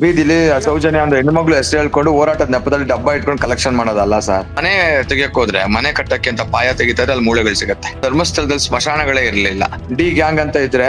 ಬೀದಿಲಿ ಸೌಜನ್ಯ ಒಂದು ಹೆಣ್ಮಗ್ಳು ಹೆಸರು ಹೇಳ್ಕೊಂಡು ಹೋರಾಟದ ನೆಪದಲ್ಲಿ ಡಬ್ಬ ಇಟ್ಕೊಂಡು ಕಲೆಕ್ಷನ್ ಮಾಡೋದಲ್ಲ ಸರ್ ಮನೆ ತೆಗಿಯಕ್ ಹೋದ್ರೆ ಮನೆ ಕಟ್ಟಕ್ಕೆ ಅಂತ ಪಾಯ ತೆಗಿತಾರೆ ಅಲ್ಲಿ ಮೂಳೆಗಳು ಸಿಗತ್ತೆ. ಧರ್ಮಸ್ಥಳದಲ್ಲಿ ಸ್ಮಶಾನಗಳೇ ಇರ್ಲಿಲ್ಲ. ಡಿ ಗ್ಯಾಂಗ್ ಅಂತ ಇದ್ರೆ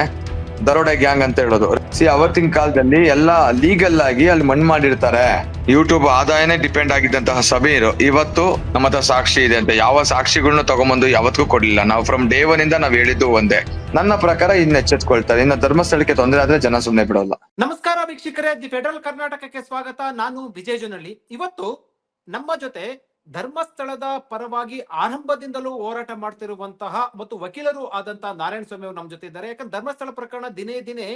ದರೋಡೆ ಗ್ಯಾಂಗ್ ಅಂತ ಹೇಳೋದು. ಸಿ, ಅವತ್ತಿನ ಕಾಲದಲ್ಲಿ ಎಲ್ಲ ಲೀಗಲ್ ಆಗಿ ಅಲ್ಲಿ ಮಣ್ಣು ಮಾಡಿರ್ತಾರೆ. ಯೂಟ್ಯೂಬ್ ಆದಾಯನೇ ಡಿಪೆಂಡ್ ಆಗಿದ್ದಂತಹ ಸಭೆಯರು ಇವತ್ತು ನಮ್ಮ ಹತ್ರ ಸಾಕ್ಷಿ ಇದೆ ಅಂತ. ಯಾವ ಸಾಕ್ಷಿಗಳನ್ನ ತಗೊಂಬಂದು ಯಾವತ್ತಿಗೂ ಕೊಡ್ಲಿಲ್ಲ. ನಾವು ಫ್ರಮ್ ಡೇ ಒನ್ ಇಂದ ನಾವ್ ಹೇಳಿದ್ದು ಒಂದೇ. ನನ್ನ ಪ್ರಕಾರ ಇನ್ನ ಎಚ್ಚೆತ್ಕೊಳ್ತಾರೆ. ಇನ್ನ ಧರ್ಮಸ್ಥಳಕ್ಕೆ ತೊಂದರೆ ಆದ್ರೆ ಜನ ಸುಮ್ನೆ ಬಿಡೋಲ್ಲ. ನಮಸ್ಕಾರ ವೀಕ್ಷಕರೇ. ದಿ ಫೆಡರಲ್ ಕರ್ನಾಟಕಕ್ಕೆ ಸ್ವಾಗತ. ನಾನು ಜನಳ್ಳಿ. ಇವತ್ತು ನಮ್ಮ ಜೊತೆ ಧರ್ಮಸ್ಥಳದ ಪರವಾಗಿ ಆರಂಭದಿಂದಲೂ ಹೋರಾಟ ಮಾಡ್ತಿರುವಂತಹ ಮತ್ತು ವಕೀಲರು ಆದಂತಹ ನಾರಾಯಣ ಸ್ವಾಮಿ ಅವರು ನಮ್ಮ ಜೊತೆ ಇದ್ದಾರೆ. ಯಾಕಂದ್ರೆ ಧರ್ಮಸ್ಥಳ ಪ್ರಕರಣ ದಿನೇ ದಿನೇ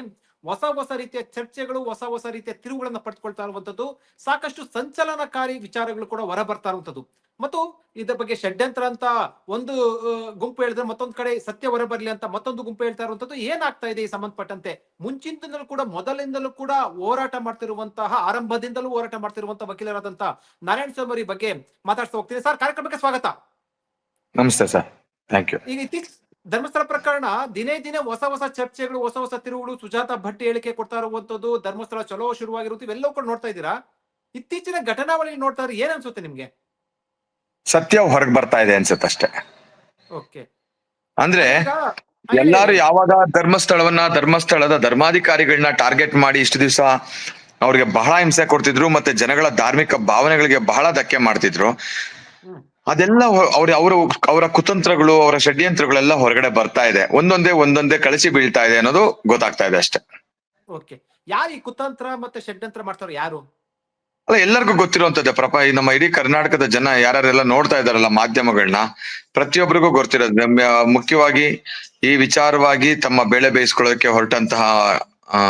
ಹೊಸ ಹೊಸ ರೀತಿಯ ಚರ್ಚೆಗಳು ಹೊಸ ಹೊಸ ರೀತಿಯ ತಿರುವುಗಳನ್ನ ಪಡೆದುಕೊಳ್ತಾ ಇರುವಂತದ್ದು ಸಾಕಷ್ಟು ಸಂಚಲನಕಾರಿ ವಿಚಾರಗಳು ಕೂಡ ಹೊರ ಬರ್ತಾ ಇರುವಂತದ್ದು. ಮತ್ತು ಇದ್ರ ಬಗ್ಗೆ ಷಡ್ಯಂತ್ರ ಅಂತ ಒಂದು ಗುಂಪು ಹೇಳಿದ್ರೆ ಮತ್ತೊಂದು ಕಡೆ ಸತ್ಯ ಹೊರ ಬರ್ಲಿ ಅಂತ ಮತ್ತೊಂದು ಗುಂಪು ಹೇಳ್ತಾ ಇರುವಂತದ್ದು ಏನಾಗ್ತಾ ಇದೆ ಈ ಸಂಬಂಧಪಟ್ಟಂತೆ? ಮುಂಚಿನಿಂದಲೂ ಕೂಡ ಮೊದಲಿಂದಲೂ ಕೂಡ ಹೋರಾಟ ಮಾಡ್ತಿರುವಂತಹ ಆರಂಭದಿಂದಲೂ ಹೋರಾಟ ಮಾಡ್ತಿರುವಂತಹ ವಕೀಲರಾದಂತಹ ನಾರಾಯಣ ಸ್ವಾಮಿ ಬಗ್ಗೆ ಮಾತಾಡ್ತಾ ಹೋಗ್ತೀನಿ. ಸರ್ ಕಾರ್ಯಕ್ರಮಕ್ಕೆ ಸ್ವಾಗತ. ನಮಸ್ತೆ ಸರ್. ಥ್ಯಾಂಕ್ ಯು ಈಗ ಇತ್ತೀಚ್ ಧರ್ಮಸ್ಥಳ ಪ್ರಕರಣ ದಿನೇ ದಿನೇ ಹೊಸ ಹೊಸ ಚರ್ಚೆಗಳು ಹೊಸ ಹೊಸ ತಿರುವುಗಳು ಸುಜಾತ ಭಟ್ಟಿ ಹೇಳಿಕೆ ಕೊಡ್ತಾ ಇರುವಂತದ್ದು ಧರ್ಮಸ್ಥಳ ಚಲೋ ಶುರುವಾಗಿರುತ್ತೆ ಇವೆಲ್ಲವೂ ಕೂಡ ನೋಡ್ತಾ ಇದ್ದೀರಾ? ಇತ್ತೀಚಿನ ಘಟನಾವಳಿ ನೋಡ್ತಾ ಇದ್ರೆ ಏನ್ ಅನ್ಸುತ್ತೆ ನಿಮ್ಗೆ? ಸತ್ಯ ಹೊರಗೆ ಬರ್ತಾ ಇದೆ ಅನ್ಸುತ್ತೆ ಅಷ್ಟೇ. ಓಕೆ. ಅಂದ್ರೆ ಎಲ್ಲಾರು ಯಾವಾಗ ಧರ್ಮಸ್ಥಳವನ್ನ ಧರ್ಮಸ್ಥಳದ ಧರ್ಮಾಧಿಕಾರಿಗಳನ್ನ ಟಾರ್ಗೆಟ್ ಮಾಡಿ ಇಷ್ಟು ದಿವಸ ಅವ್ರಿಗೆ ಬಹಳ ಹಿಂಸೆ ಕೊಡ್ತಿದ್ರು ಮತ್ತೆ ಜನಗಳ ಧಾರ್ಮಿಕ ಭಾವನೆಗಳಿಗೆ ಬಹಳ ಧಕ್ಕೆ ಮಾಡ್ತಿದ್ರು. ಅದೆಲ್ಲ ಅವ್ರ ಅವರ ಅವರ ಕುತಂತ್ರಗಳು ಅವರ ಷಡ್ಯಂತ್ರಗಳೆಲ್ಲ ಹೊರಗಡೆ ಬರ್ತಾ ಇದೆ. ಒಂದೊಂದೇ ಒಂದೊಂದೇ ಕಳಿಸಿ ಬೀಳ್ತಾ ಇದೆ ಅನ್ನೋದು ಗೊತ್ತಾಗ್ತಾ ಇದೆ ಅಷ್ಟೇ. ಓಕೆ. ಯಾರು ಈ ಕುತಂತ್ರ ಮತ್ತೆ ಷಡ್ಯಂತ್ರ ಮಾಡ್ತಾರೆ ಯಾರು? ಅಲ್ಲ ಎಲ್ಲರಿಗೂ ಗೊತ್ತಿರುವಂತದ್ದೇ ಪ್ರಪ ಈ ನಮ್ಮ ಇಡೀ ಕರ್ನಾಟಕದ ಜನ ಯಾರ್ಯಾರೆಲ್ಲ ನೋಡ್ತಾ ಇದಾರಲ್ಲ ಮಾಧ್ಯಮಗಳನ್ನ ಪ್ರತಿಯೊಬ್ಬರಿಗೂ ಗೊತ್ತಿರೋದು. ಮುಖ್ಯವಾಗಿ ಈ ವಿಚಾರವಾಗಿ ತಮ್ಮ ಬೆಳೆ ಬೇಯಿಸ್ಕೊಳ್ಳೋಕೆ ಹೊರಟಂತಹ ಆ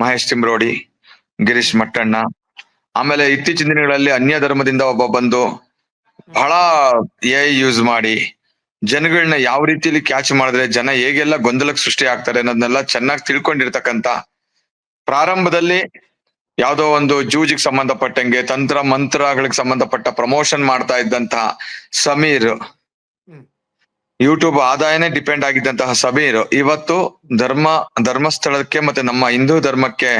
ಮಹೇಶ್ ತಿಮ್ರೋಡಿ ಗಿರೀಶ್ ಮಟ್ಟಣ್ಣ ಆಮೇಲೆ ಇತ್ತೀಚಿನ ದಿನಗಳಲ್ಲಿ ಅನ್ಯ ಧರ್ಮದಿಂದ ಒಬ್ಬ ಬಂದು ಬಹಳ ಎ ಯೂಸ್ ಮಾಡಿ ಜನಗಳನ್ನ ಯಾವ ರೀತಿಯಲ್ಲಿ ಕ್ಯಾಚ್ ಮಾಡಿದ್ರೆ ಜನ ಹೇಗೆಲ್ಲ ಗೊಂದಲಕ್ಕೆ ಸೃಷ್ಟಿ ಆಗ್ತಾರೆ ಅನ್ನೋದನ್ನೆಲ್ಲ ಚೆನ್ನಾಗಿ ತಿಳ್ಕೊಂಡಿರ್ತಕ್ಕಂತ ಪ್ರಾರಂಭದಲ್ಲಿ ಯಾವುದೋ ಒಂದು ಜೂಜಿಗೆ ಸಂಬಂಧಪಟ್ಟಂಗೆ ತಂತ್ರ ಮಂತ್ರಗಳಿಗೆ ಸಂಬಂಧಪಟ್ಟ ಪ್ರಮೋಷನ್ ಮಾಡ್ತಾ ಇದ್ದಂತಹ ಸಮೀರ್. ಯೂಟ್ಯೂಬ್ ಆದಾಯನೇ ಡಿಪೆಂಡ್ ಆಗಿದ್ದಂತಹ ಸಮೀರ್. ಇವತ್ತು ಧರ್ಮ ಧರ್ಮಸ್ಥಳಕ್ಕೆ ಮತ್ತೆ ನಮ್ಮ ಹಿಂದೂ ಧರ್ಮಕ್ಕೆ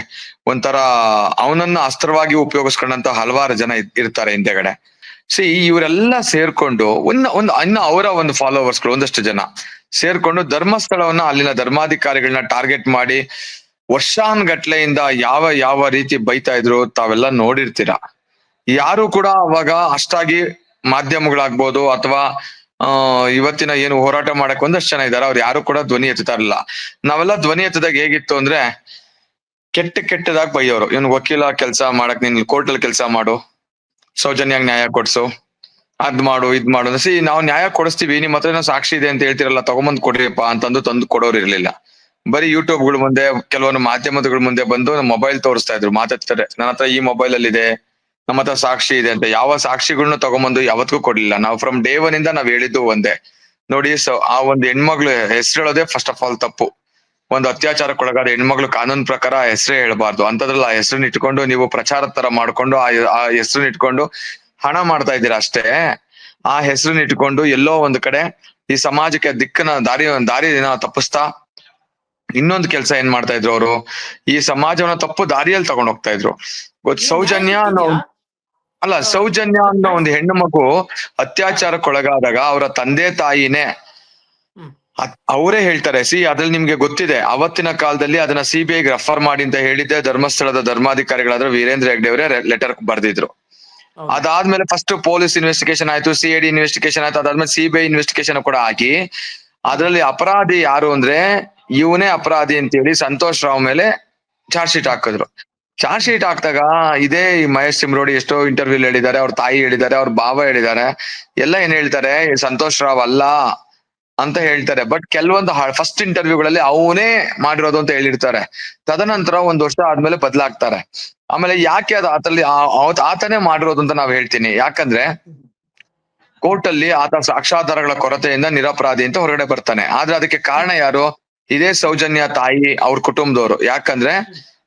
ಒಂಥರ ಅವನನ್ನ ಅಸ್ತ್ರವಾಗಿ ಉಪಯೋಗಿಸ್ಕೊಂಡಂತ ಹಲವಾರು ಜನ ಇರ್ತಾರೆ ಹಿಂದೆಗಡೆ. ಸಿ ಇವರೆಲ್ಲ ಸೇರ್ಕೊಂಡು ಒಂದ್, ಒಂದು, ಇನ್ನು ಅವರ ಒಂದು ಫಾಲೋವರ್ಸ್ಗಳು ಒಂದಷ್ಟು ಜನ ಸೇರ್ಕೊಂಡು ಧರ್ಮಸ್ಥಳವನ್ನ ಅಲ್ಲಿನ ಧರ್ಮಾಧಿಕಾರಿಗಳನ್ನ ಟಾರ್ಗೆಟ್ ಮಾಡಿ ವರ್ಷಾನ್ಗಟ್ಲೆಯಿಂದ ಯಾವ ಯಾವ ರೀತಿ ಬೈತಾ ಇದ್ರು ತಾವೆಲ್ಲ ನೋಡಿರ್ತೀರ. ಯಾರು ಕೂಡ ಅವಾಗ ಅಷ್ಟಾಗಿ ಮಾಧ್ಯಮಗಳಾಗ್ಬೋದು ಅಥವಾ ಇವತ್ತಿನ ಏನು ಹೋರಾಟ ಮಾಡಕ್ ಒಂದಷ್ಟು ಜನ ಇದಾರೆ, ಅವ್ರು ಯಾರು ಕೂಡ ಧ್ವನಿ ಎತ್ತುತ್ತಾ ಇರಲಿಲ್ಲ. ನಾವೆಲ್ಲ ಧ್ವನಿ ಎತ್ತದಾಗ ಹೇಗಿತ್ತು ಅಂದ್ರೆ ಕೆಟ್ಟ, ಕೆಟ್ಟದಾಗ ಬೈಯೋರು. ಇವನು ವಕೀಲ ಕೆಲಸ ಮಾಡಕ್ ನೀನ್ ಕೋರ್ಟ್ ಅಲ್ಲಿ ಕೆಲಸ ಮಾಡು. ಸೌಜನ್ಯಾಗ ನ್ಯಾಯ ಕೊಡ್ಸು. ಅದ್ ಮಾಡು, ಇದ್ ಮಾಡು ಸಿ, ನಾವು ನ್ಯಾಯ ಕೊಡಿಸ್ತೀವಿ, ನಿಮ್ ಹತ್ರ ಏನೋ ಸಾಕ್ಷಿ ಇದೆ ಅಂತ ಹೇಳ್ತಿರಲ್ಲ, ತಗೊಂಬಂದ್ ಕೊಡ್ರಿಪ್ಪ ಅಂತಂದು ತಂದು ಕೊಡೋರು ಇರ್ಲಿಲ್ಲ ಬರೀ ಯೂಟ್ಯೂಬ್ಗಳ ಮುಂದೆ, ಕೆಲವೊಂದು ಮಾಧ್ಯಮಗಳ ಮುಂದೆ ಬಂದು ಮೊಬೈಲ್ ತೋರಿಸ್ತಾ ಇದ್ರು, ಮಾತಾಡ್ತಾರೆ. ನನ್ನ ಹತ್ರ ಈ ಮೊಬೈಲ್ ಅಲ್ಲಿ ಇದೆ ನಮ್ಮ ಹತ್ರ ಸಾಕ್ಷಿ ಇದೆ ಅಂತ. ಯಾವ ಸಾಕ್ಷಿಗಳನ್ನ ತಗೊಂಬಂದು ಯಾವತ್ತಿಗೂ ಕೊಡ್ಲಿಲ್ಲ. ನಾವು ಫ್ರಮ್ ಡೇ ಒನ್ ಇಂದ ನಾವ್ ಹೇಳಿದ್ದು ಒಂದೇ. ನೋಡಿ, ಸೊ, ಆ ಒಂದು ಹೆಣ್ಮಗ್ಳು ಹೆಸರು ಹೇಳೋದೇ ಫಸ್ಟ್ ಆಫ್ ಆಲ್ ತಪ್ಪು. ಒಂದು ಅತ್ಯಾಚಾರಕ್ಕೊಳಗಾದ ಹೆಣ್ಮಗಳು ಕಾನೂನು ಪ್ರಕಾರ ಹೆಸರೇ ಹೇಳ್ಬಾರ್ದು. ಅಂತದ್ರಲ್ಲಿ ಆ ಹೆಸರನ್ನ ಇಟ್ಕೊಂಡು ನೀವು ಪ್ರಚಾರ ತರ ಮಾಡ್ಕೊಂಡು ಆ ಆ ಹೆಸರನ್ನ ಇಟ್ಕೊಂಡು ಹಣ ಮಾಡ್ತಾ ಇದ್ದೀರಾ ಅಷ್ಟೇ. ಆ ಹೆಸರನ್ನ ಇಟ್ಕೊಂಡು ಎಲ್ಲೋ ಒಂದು ಕಡೆ ಈ ಸಮಾಜಕ್ಕೆ ದಿಕ್ಕನ ದಾರಿ ದಾರಿನ ತಪ್ಪಿಸ್ತಾ ಇನ್ನೊಂದು ಕೆಲಸ ಏನ್ ಮಾಡ್ತಾ ಇದ್ರು ಅವರು? ಈ ಸಮಾಜವನ್ನ ತಪ್ಪು ದಾರಿಯಲ್ಲಿ ತಗೊಂಡ್ ಹೋಗ್ತಾ ಇದ್ರು. ಸೌಜನ್ಯ ಅನ್ನೋ ಅಲ್ಲ ಸೌಜನ್ಯ ಅನ್ನೋ ಒಂದು ಹೆಣ್ಣು ಮಗು ಅತ್ಯಾಚಾರಕ್ಕೊಳಗಾದಾಗ ಅವರ ತಂದೆ ತಾಯಿನೇ ಅವರೇ ಹೇಳ್ತಾರೆ ಸಿ ಅದ್ರಲ್ಲಿ ನಿಮ್ಗೆ ಗೊತ್ತಿದೆ. ಅವತ್ತಿನ ಕಾಲದಲ್ಲಿ ಅದನ್ನ ಸಿ ಬಿ ಐಗೆ ರೆಫರ್ ಮಾಡಿ ಅಂತ ಹೇಳಿದ್ದೆ. ಧರ್ಮಸ್ಥಳದ ಧರ್ಮಾಧಿಕಾರಿಗಳಾದ್ರೆ ವೀರೇಂದ್ರ ಹೆಗ್ಡೆ ಅವರೇ ಲೆಟರ್ ಬರ್ದಿದ್ರು. ಅದಾದ್ಮೇಲೆ ಫಸ್ಟ್ ಪೊಲೀಸ್ ಇನ್ವೆಸ್ಟಿಗೇಷನ್ ಆಯ್ತು ಸಿ ಐ ಡಿ ಇನ್ವೆಸ್ಟಿಗೇಷನ್ ಆಯ್ತು. ಅದಾದ್ಮೇಲೆ ಸಿ ಬಿ ಐ ಇನ್ವೆಸ್ಟಿಗೇಷನ್ ಕೂಡ ಹಾಕಿ ಅದ್ರಲ್ಲಿ ಅಪರಾಧಿ ಯಾರು ಅಂದ್ರೆ ಇವನೇ ಅಪರಾಧಿ ಅಂತ ಹೇಳಿ ಸಂತೋಷ್ ರಾವ್ ಮೇಲೆ ಚಾರ್ಜ್ ಶೀಟ್ ಹಾಕಿದ್ರು. ಚಾರ್ಜ್ ಶೀಟ್ ಹಾಕ್ದಾಗ ಇದೇ ಈ ಮಹೇಶ್ ಸಿಮ್ರೋಡಿ ಎಷ್ಟೋ ಇಂಟರ್ವ್ಯೂ ಹೇಳಿದ್ದಾರೆ ಅವ್ರ ತಾಯಿ ಹೇಳಿದ್ದಾರೆ ಅವ್ರ ಭಾವ ಹೇಳಿದ್ದಾರೆ. ಎಲ್ಲ ಏನ್ ಹೇಳ್ತಾರೆ ಸಂತೋಷ್ ರಾವ್ ಅಲ್ಲ ಅಂತ ಹೇಳ್ತಾರೆ. ಬಟ್ ಕೆಲವೊಂದು ಫಸ್ಟ್ ಇಂಟರ್ವ್ಯೂಗಳಲ್ಲಿ ಅವನೇ ಮಾಡಿರೋದು ಅಂತ ಹೇಳಿರ್ತಾರೆ. ತದನಂತರ ಒಂದ್ ವರ್ಷ ಆದ್ಮೇಲೆ ಬದಲಾಗ್ತಾರೆ. ಆಮೇಲೆ ಯಾಕೆ ಅದು ಆತಲ್ಲಿ ಆತನೇ ಮಾಡಿರೋದು ಅಂತ ನಾವ್ ಹೇಳ್ತೀನಿ. ಯಾಕಂದ್ರೆ ಕೋರ್ಟ್ ಅಲ್ಲಿ ಆತ ಸಾಕ್ಷಾಧಾರಗಳ ಕೊರತೆಯಿಂದ ನಿರಪರಾಧಿ ಅಂತ ಹೊರಗಡೆ ಬರ್ತಾನೆ. ಆದ್ರೆ ಅದಕ್ಕೆ ಕಾರಣ ಯಾರು? ಇದೇ ಸೌಜನ್ಯ ತಾಯಿ ಅವ್ರ ಕುಟುಂಬದವರು. ಯಾಕಂದ್ರೆ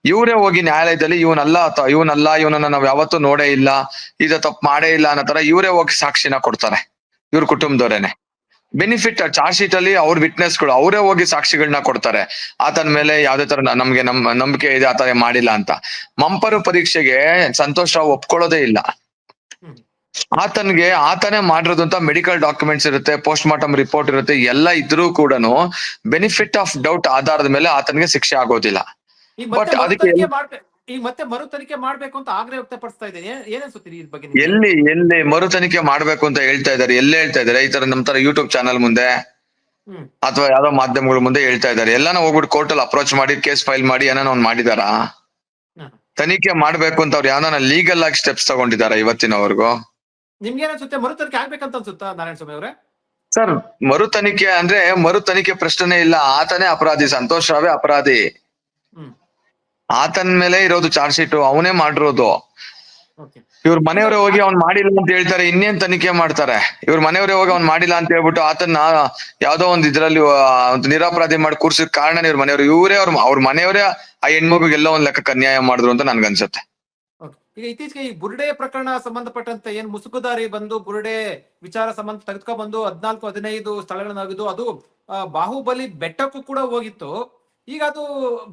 ಇವರೇ ಹೋಗಿ ನ್ಯಾಯಾಲಯದಲ್ಲಿ ಇವನಲ್ಲ ಇವನಲ್ಲ, ಇವನನ್ನ ನಾವ್ ಯಾವತ್ತೂ ನೋಡೇ ಇಲ್ಲ, ಇದ ತಪ್ಪು ಮಾಡೇ ಇಲ್ಲ ಅನ್ನೋ ತರ ಇವರೇ ಹೋಗಿ ಸಾಕ್ಷಿನ ಕೊಡ್ತಾರೆ. ಇವ್ರ ಕುಟುಂಬದವರೇನೆ. ಬೆನಿಫಿಟ್ ಚಾರ್ಜ್ ಶೀಟ್ ಅಲ್ಲಿ ಅವ್ರ ವಿಟ್ನೆಸ್ಗಳು ಅವರೇ ಹೋಗಿ ಸಾಕ್ಷಿಗಳನ್ನ ಕೊಡ್ತಾರೆ. ಆತನ ಮೇಲೆ ಯಾವ್ದೇ ತರ ನಮ್ಗೆ ನಮ್ ನಂಬಿಕೆ ಇದೆ ಆತ ಮಾಡಿಲ್ಲ ಅಂತ. ಮಂಪರು ಪರೀಕ್ಷೆಗೆ ಸಂತೋಷ್ ರಾವ್ ಒಪ್ಕೊಳ್ಳೋದೇ ಇಲ್ಲ. ಆತನ್ಗೆ ಆತನೇ ಮಾಡಿರೋದು ಅಂತ ಮೆಡಿಕಲ್ ಡಾಕ್ಯುಮೆಂಟ್ಸ್ ಇರುತ್ತೆ ಪೋಸ್ಟ್ ಮಾರ್ಟಮ್ ರಿಪೋರ್ಟ್ ಇರುತ್ತೆ ಎಲ್ಲ ಇದ್ರೂ ಕೂಡ ಬೆನಿಫಿಟ್ ಆಫ್ ಡೌಟ್ ಆಧಾರದ ಮೇಲೆ ಆತನಿಗೆ ಶಿಕ್ಷೆ ಆಗೋದಿಲ್ಲ. ಮರು ಅದಕ್ಕೆ ಈಗ ಮತ್ತೆ ಮರು ತನಿಖೆ ಮಾಡ್ಬೇಕು ಅಂತ ಆಗ್ರಹ ವ್ಯಕ್ತಪಡಿಸ್ತಾ ಇದ್ದೀನಿ. ಏನ್- ಅನ್ಸುತ್ತೀರಿ ಇದ್ರ ಬಗ್ಗೆ? ಎಲ್ಲಿ ಎಲ್ಲಿ ಮರು ತನಿಖೆ ಮಾಡ್ಬೇಕು ಅಂತ ಹೇಳ್ತಾ ಇದಾರೆ ಎಲ್ಲಿ ಹೇಳ್ತಾ ಇದ್ದಾರೆ? ಈ ತರ ನಮ್ ತರ ಯೂಟ್ಯೂಬ್ ಚಾನಲ್ ಮುಂದೆ ಅಥವಾ ಯಾವ್ದೋ ಮಾಧ್ಯಮಗಳ ಮುಂದೆ ಹೇಳ್ತಾ ಇದ್ದಾರೆ. ಎಲ್ಲಾನು ಹೋಗ್ಬಿಟ್ಟು ಕೋರ್ಟ್ ಅಲ್ಲಿ ಅಪ್ರೋಚ್ ಮಾಡಿ ಕೇಸ್ ಫೈಲ್ ಮಾಡಿ ಏನಾನ ಒಂದ್ ಮಾಡಿದಾರಾ. ತನಿಖೆ ಮಾಡ್ಬೇಕು ಅಂತ ಅವ್ರು ಯಾವ್ದಾನ ಲೀಗಲ್ ಆಗಿ ಸ್ಟೆಪ್ಸ್ ತಗೊಂಡಿದಾರ ಇವತ್ತಿನವರೆಗೂ? ನಿಮ್ಗೆ ಏನಿಸುತ್ತೆ ಮರು ತನಿಖೆ ಆಗ್ಬೇಕಂತ ಅನ್ಸುತ್ತಾ ನಾರಾಯಣ ಸ್ವಾಮಿ ಅವರೇ? ಸರ್ ಮರು ತನಿಖೆ ಅಂದ್ರೆ ಮರು ತನಿಖೆ ಪ್ರಶ್ನೆ ಇಲ್ಲ. ಆತನೇ ಅಪರಾಧಿ ಸಂತೋಷ್ ರಾವೇ ಅಪರಾಧಿ. ಆತನ ಮೇಲೆ ಇರೋದು ಚಾರ್ಜ್ ಶೀಟ್ ಅವನೇ ಮಾಡಿರೋದು. ಇವ್ರ ಮನೆಯವರೇ ಹೋಗಿ ಅವ್ನ್ ಮಾಡಿಲ್ಲ ಅಂತ ಹೇಳ್ತಾರೆ ಇನ್ನೇನ್ ತನಿಖೆ ಮಾಡ್ತಾರೆ? ಇವ್ರ ಮನೆಯವರೇ ಹೋಗಿ ಅವ್ನ್ ಮಾಡಿಲ್ಲ ಅಂತ ಹೇಳ್ಬಿಟ್ಟು ಆತನ್ನ ಯಾವ್ದೋ ಒಂದ್ ಇದ್ರಲ್ಲಿ ನಿರಾಪರಾಧಿ ಮಾಡಿ ಕೂರ್ಸಿದ ಕಾರಣ ಇವ್ರ ಮನೆಯವರು. ಇವರೇ ಅವ್ರ ಅವ್ರ ಮನೆಯವರೇ ಆ ಹೆಣ್ಮಗುಗೆ ಎಲ್ಲೋ ಒಂದ್ ಲೆಕ್ಕ ಅನ್ಯಾಯ ಮಾಡಿದ್ರು ಅಂತ ನನ್ಗನ್ಸುತ್ತೆ. ಈಗ ಇತ್ತೀಚೆಗೆ ಈ ಬುರುಡೆ ಪ್ರಕರಣ ಸಂಬಂಧಪಟ್ಟಂತೆ ಏನ್ ಮುಸುಕುದಾರಿ ಬಂದು ಬುರುಡೆ ವಿಚಾರ ಸಂಬಂಧ ತೆಗೆದುಕೊಂಡ್ ಬಂದು ಹದಿನಾಲ್ಕು ಹದಿನೈದು ಸ್ಥಳಗಳನ್ನಾಗಿದ್ದು ಅದು ಬಾಹುಬಲಿ ಬೆಟ್ಟಕ್ಕೂ ಕೂಡ ಹೋಗಿತ್ತು. ಈಗ ಅದು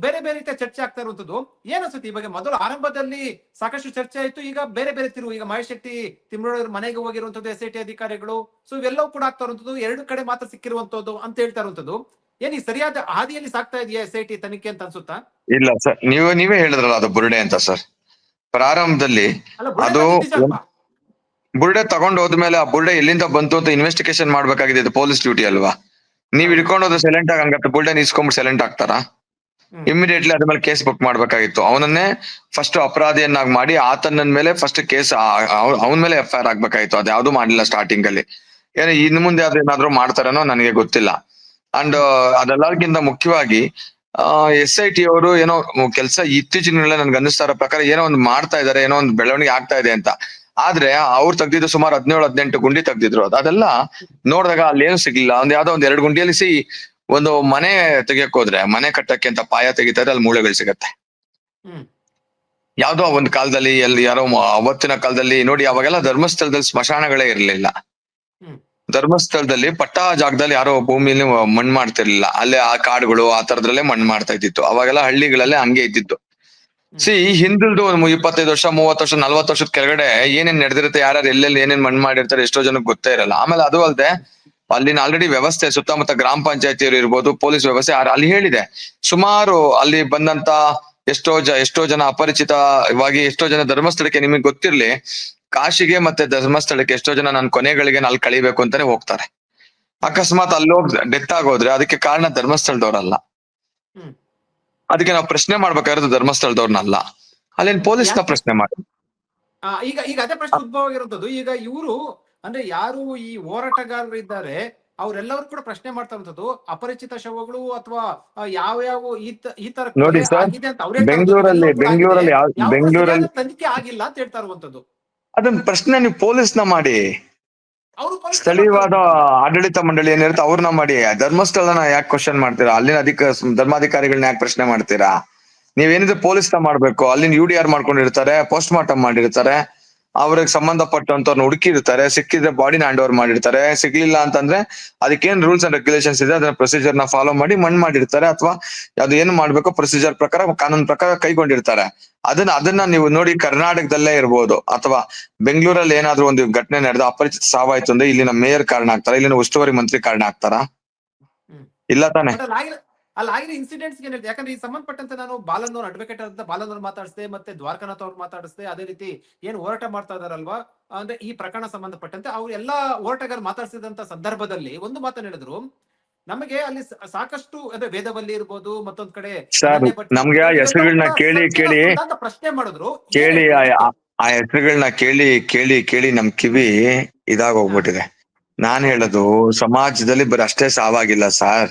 ಬೇರೆ ಬೇರೆ ರೀತಿಯ ಚರ್ಚೆ ಆಗ್ತಾ ಇರುವಂತದ್ದು. ಏನಿಸುತ್ತೆ ಈ ಬಗ್ಗೆ? ಮೊದಲು ಆರಂಭದಲ್ಲಿ ಸಾಕಷ್ಟು ಚರ್ಚೆ ಆಯ್ತು. ಈಗ ಬೇರೆ ಬೇರೆ ತಿರುವು ಈಗ ಮಹೇಶ್ ಶೆಟ್ಟಿ ತಿಮ್ಮರೋಡ್ ಮನೆಗೆ ಹೋಗಿರುವಂತದ್ದು ಎಸ್ ಐ ಟಿ ಅಧಿಕಾರಿಗಳು. ಸೊ ಇವೆಲ್ಲವೂ ಕೂಡ ಆಗ್ತಾ ಇರುವಂತದ್ದು. ಎರಡು ಕಡೆ ಮಾತ್ರ ಸಿಕ್ಕಿರುವಂತದ್ದು ಅಂತ ಹೇಳ್ತಾ ಇರುವಂತದ್ದು. ಏನ್ ಈ ಸರಿಯಾದ ಹಾದಿಯಲ್ಲಿ ಸಾಕ್ತಾ ಇದೆಯಾ ಎಸ್ ಐ ಟಿ ತನಿಖೆ ಅಂತ ಅನ್ಸುತ್ತಾ? ಇಲ್ಲ ಸರ್ ನೀವು ನೀವೇ ಹೇಳಿದ್ರಲ್ಲ ಅದು ಬುರುಡೆ ಅಂತ ಸರ್. ಪ್ರಾರಂಭದಲ್ಲಿ ಅದು? ಬುರುಡೆ ತಗೊಂಡ್ ಹೋದ್ಮೇಲೆ ಆ ಬುರುಡೆ ಎಲ್ಲಿಂದ ಬಂತು ಅಂತ ಇನ್ವೆಸ್ಟಿಗೇಷನ್ ಮಾಡ್ಬೇಕಾಗಿದೆ ಇದು ಪೊಲೀಸ್ ಡ್ಯೂಟಿ ಅಲ್ವಾ? ನೀವ್ ಹಿಡ್ಕೊಂಡು ಸೈಲೆಂಟ್ ಆಗ ಹಂಗತ್ತೆ ಬುರುಡೆ ಇಸ್ಕೊಂಡ್ಬಿಟ್ಟು ಸೈಲೆಂಟ್ ಆಗ್ತಾರಾ. ಇಮಿಡಿಯೇಟ್ಲಿ ಅದ್ರ ಮೇಲೆ ಕೇಸ್ ಬುಕ್ ಮಾಡ್ಬೇಕಾಗಿತ್ತು. ಅವನನ್ನೇ ಫಸ್ಟ್ ಅಪರಾಧಿಯನ್ನಾಗಿ ಮಾಡಿ ಆತನ ಮೇಲೆ ಫಸ್ಟ್ ಕೇಸ್ ಅವನ ಮೇಲೆ ಎಫ್ ಐ ಆರ್ ಆಗ್ಬೇಕಾಗಿತ್ತು. ಅದ್ ಯಾವ್ದು ಮಾಡಿಲ್ಲ ಸ್ಟಾರ್ಟಿಂಗ್ ಅಲ್ಲಿ. ಏನೋ ಇನ್ ಮುಂದೆ ಅದೇನಾದ್ರೂ ಮಾಡ್ತಾರೇನೋ ನನಗೆ ಗೊತ್ತಿಲ್ಲ. ಅಂಡ್ ಅದೆಲ್ಲಕ್ಕಿಂತ ಮುಖ್ಯವಾಗಿ ಎಸ್ ಐ ಟಿ ಅವರು ಏನೋ ಕೆಲಸ ಇತ್ತೀಚಿನ ನನ್ಗೆ ಅನ್ನಿಸ್ತಾರ ಪ್ರಕಾರ ಏನೋ ಒಂದು ಮಾಡ್ತಾ ಇದಾರೆ ಏನೋ ಒಂದು ಬೆಳವಣಿಗೆ ಆಗ್ತಾ ಇದೆ ಅಂತ. ಆದ್ರೆ ಅವ್ರು ತೆಗ್ದಿದ್ದು ಸುಮಾರು ಹದಿನೇಳು ಹದಿನೆಂಟು ಗುಂಡಿ ತೆಗ್ದಿದ್ರು ಅದು. ಅದೆಲ್ಲ ನೋಡಿದಾಗ ಅಲ್ಲಿ ಏನು ಸಿಗ್ಲಿಲ್ಲ. ಒಂದ್ ಯಾವ್ದೋ ಒಂದ್ ಎರಡು ಗುಂಡಿಯಲ್ಲಿ ಸಿ ಒಂದು ಮನೆ ತೆಗಿಯಕ್ ಹೋದ್ರೆ ಮನೆ ಕಟ್ಟಕ್ಕೆ ಅಂತ ಪಾಯ ತೆಗಿತಾರೆ ಅಲ್ಲಿ ಮೂಳೆಗಳು ಸಿಗತ್ತೆ. ಹ್ಮ್. ಯಾವ್ದೋ ಒಂದ್ ಕಾಲದಲ್ಲಿ ಅಲ್ಲಿ ಯಾರೋ ಅವತ್ತಿನ ಕಾಲದಲ್ಲಿ ನೋಡಿ ಅವಾಗೆಲ್ಲ ಧರ್ಮಸ್ಥಳದಲ್ಲಿ ಸ್ಮಶಾನಗಳೇ ಇರ್ಲಿಲ್ಲ. ಹ್ಮ್. ಧರ್ಮಸ್ಥಳದಲ್ಲಿ ಪಟ್ಟ ಜಾಗದಲ್ಲಿ ಯಾರೋ ಭೂಮಿಯಲ್ಲಿ ಮಣ್ಣು ಮಾಡ್ತಿರ್ಲಿಲ್ಲ. ಅಲ್ಲೇ ಆ ಕಾಡುಗಳು ಆ ತರದ್ರಲ್ಲೇ ಮಣ್ಣು ಮಾಡ್ತಾ ಇದ್ದಿತ್ತು. ಅವಾಗೆಲ್ಲ ಹಳ್ಳಿಗಳಲ್ಲೇ ಹಂಗೆ ಇದ್ದಿತ್ತು. ಸಿ ಹಿಂದಿಲ್ದು ಒಂದು ಇಪ್ಪತ್ತೈದು ವರ್ಷ, ಮೂವತ್ತು ವರ್ಷ, ನಲ್ವತ್ತು ವರ್ಷದ ಕೆಳಗಡೆ ಏನೇನ್ ನಡೆದಿರುತ್ತೆ, ಯಾರ್ಯಾರು ಎಲ್ಲೆಲ್ಲಿ ಏನೇನ್ ಮಣ್ಣು ಮಾಡಿರ್ತಾರೆ, ಎಷ್ಟೋ ಜನಕ್ಕೆ ಗೊತ್ತೇ ಇರಲ್ಲ. ಆಮೇಲೆ ಅದು ಅಲ್ಲದೆ ಅಲ್ಲಿನ ಆಲ್ರೆಡಿ ವ್ಯವಸ್ಥೆ, ಸುತ್ತಮುತ್ತ ಗ್ರಾಮ ಪಂಚಾಯತಿಯವರು ಇರ್ಬೋದು, ಪೊಲೀಸ್ ವ್ಯವಸ್ಥೆ ಅಲ್ಲಿ ಹೇಳಿದೆ. ಸುಮಾರು ಅಲ್ಲಿ ಬಂದಂತ ಎಷ್ಟೋ ಜ ಎಷ್ಟೋ ಜನ ಅಪರಿಚಿತವಾಗಿ, ಎಷ್ಟೋ ಜನ ಧರ್ಮಸ್ಥಳಕ್ಕೆ ನಿಮಗೆ ಗೊತ್ತಿರ್ಲಿ, ಕಾಶಿಗೆ ಮತ್ತೆ ಧರ್ಮಸ್ಥಳಕ್ಕೆ ಎಷ್ಟೋ ಜನ ನಾನು ಕೊನೆಗಳಿಗೆ ಅಲ್ಲಿ ಕಳಿಬೇಕು ಅಂತಾನೆ ಹೋಗ್ತಾರೆ. ಅಕಸ್ಮಾತ್ ಅಲ್ಲಿ ಹೋಗಿ ಡೆತ್ ಆಗೋದ್ರೆ, ಅದಕ್ಕೆ ಕಾರಣ ಧರ್ಮಸ್ಥಳದವ್ರಲ್ಲ. ಅದಕ್ಕೆ ನಾವು ಪ್ರಶ್ನೆ ಮಾಡ್ಬೇಕಾಗಿರೋದು ಧರ್ಮಸ್ಥಳದವ್ರನ್ನಲ್ಲ. ಅಲ್ಲೇನ್ ಪೊಲೀಸ್ನ? ಪ್ರಶ್ನೆ ಮಾಡಿ. ಈಗ ಈಗ ಅದೇ ಪ್ರಶ್ನೆ ಉದ್ಭವ ಆಗಿರುವಂತದ್ದು ಈಗ ಇವರು ಅಂದ್ರೆ ಯಾರು ಈ ಹೋರಾಟಗಾರರು ಇದ್ದಾರೆ ಅವರೆಲ್ಲರೂ ಕೂಡ ಪ್ರಶ್ನೆ ಮಾಡ್ತಾ ಅಪರಿಚಿತ ಶವಗಳು ಅಥವಾ ಯಾವ ಯಾವ ಈ ತರ ನೋಡಿ ಬೆಂಗಳೂರಲ್ಲಿ ಬೆಂಗಳೂರಲ್ಲಿ ಬೆಂಗಳೂರಲ್ಲಿ ತನಿಖೆ ಆಗಿಲ್ಲ ಅಂತ ಹೇಳ್ತಾ ಇರುವಂತದ್ದು ಅದನ್ನ ಪ್ರಶ್ನೆ ನೀವು ಪೊಲೀಸ್ನ ಮಾಡಿ. ಸ್ಥಳೀಯವಾದ ಆಡಳಿತ ಮಂಡಳಿ ಏನಿರುತ್ತೆ ಅವ್ರನ್ನ ಮಾಡಿ. ಧರ್ಮಸ್ಥಳನ ಯಾಕೆ ಕ್ವಶನ್ ಮಾಡ್ತೀರಾ? ಅಲ್ಲಿನ ಅಧಿಕ ಧರ್ಮಾಧಿಕಾರಿಗಳನ್ನ ಯಾಕೆ ಪ್ರಶ್ನೆ ಮಾಡ್ತೀರಾ? ನೀವೇನಿದ್ರೆ ಪೊಲೀಸ್ನ ಮಾಡ್ಬೇಕು. ಅಲ್ಲಿನ ಯು ಡಿ ಆರ್ ಮಾಡ್ಕೊಂಡಿರ್ತಾರೆ ಪೋಸ್ಟ್ ಮಾರ್ಟಮ್ ಮಾಡಿರ್ತಾರೆ. ಅವ್ರಿಗೆ ಸಂಬಂಧಪಟ್ಟಂತವ್ರನ್ನ ಹುಡುಕಿರ್ತಾರೆ ಸಿಕ್ಕಿದ್ರೆ ಬಾಡಿನ ಹ್ಯಾಂಡ್ ಓವರ್ ಮಾಡಿರ್ತಾರೆ ಸಿಗ್ಲಿಲ್ಲ ಅಂತಂದ್ರೆ ಅದಕ್ಕೇನ್ ರೂಲ್ಸ್ ಅಂಡ್ ರೆಗ್ಯುಲೇಷನ್ಸ್ ಇದೆ ಅದನ್ನ ಪ್ರೊಸೀಜರ್ನ ಫಾಲೋ ಮಾಡಿ ಮಣ್ಣು ಮಾಡಿರ್ತಾರೆ ಅಥವಾ ಅದು ಏನ್ ಮಾಡ್ಬೇಕು ಪ್ರೊಸೀಜರ್ ಪ್ರಕಾರ ಕಾನೂನು ಪ್ರಕಾರ ಕೈಗೊಂಡಿರ್ತಾರೆ. ಅದನ್ನ ಅದನ್ನ ನೀವು ನೋಡಿ ಕರ್ನಾಟಕದಲ್ಲೇ ಇರ್ಬೋದು ಅಥವಾ ಬೆಂಗಳೂರಲ್ಲಿ ಏನಾದ್ರೂ ಒಂದು ಘಟನೆ ನಡೆದ ಅಪರಿಚಿತ ಸಾವಾಯ್ತು ಅಂದ್ರೆ ಇಲ್ಲಿನ ಮೇಯರ್ ಕಾರಣ ಆಗ್ತಾರ ಇಲ್ಲಿನ ಉಸ್ತುವಾರಿ ಮಂತ್ರಿ ಕಾರಣ ಆಗ್ತಾರ? ಇಲ್ಲ ತಾನೆ? ಅಲ್ಲಿ ಆಗಿರೋ ಇನ್ಸಿಡೆಂಟ್ಸ್ ಏನ್ ಹೇಳ್ತೀವಿ ಯಾಕಂದ್ರೆ ಈ ಸಂಬಂಧಪಟ್ಟಂತೆ ನಾನು ಬಾಲನ್ನವ್ರ ಅಡ್ವೊಕೇಟ್ ಅಂತ ಬಾಲನ್ನವ್ರು ಮಾತಾಡಿಸಿದೆ ಮತ್ತೆ ದ್ವಾರಕನಾಥ್ ಅವ್ರು ಮಾತಾಡಿಸಿದೆ ಅದೇ ರೀತಿ ಏನ್ ಹೋರಾಟ ಮಾಡ್ತಾ ಇದಾರಲ್ವಾ? ಅಂದ್ರೆ ಈ ಪ್ರಕರಣ ಸಂಬಂಧಪಟ್ಟಂತೆ ಅವ್ರು ಎಲ್ಲಾ ಹೋರಾಟಗಾರ ಮಾತಾಡಿಸಿದಂತ ಸಂದರ್ಭದಲ್ಲಿ ಒಂದು ಮಾತನ್ನ ಹೇಳಿದ್ರು ನಮಗೆ ಅಲ್ಲಿ ಸಾಕಷ್ಟು ಅಂದ್ರೆ ವೇದವಲ್ಲಿ ಇರ್ಬೋದು ಮತ್ತೊಂದ್ ಕಡೆ ನಮ್ಗೆ ಆ ಹೆಸರುಗಳನ್ನ ಕೇಳಿ ಕೇಳಿ. ಪ್ರಶ್ನೆ ಮಾಡಿದ್ರು. ಕೇಳಿ ಆ ಹೆಸರುಗಳನ್ನ ಕೇಳಿ ಕೇಳಿ ಕೇಳಿ ನಮ್ ಕಿವಿ ಇದಾಗ ಹೋಗ್ಬಿಟ್ಟಿದೆ. ನಾನ್ ಹೇಳೋದು ಸಮಾಜದಲ್ಲಿ ಬರೀ ಅಷ್ಟೇ ಸಾವಾಗಿಲ್ಲ ಸರ್.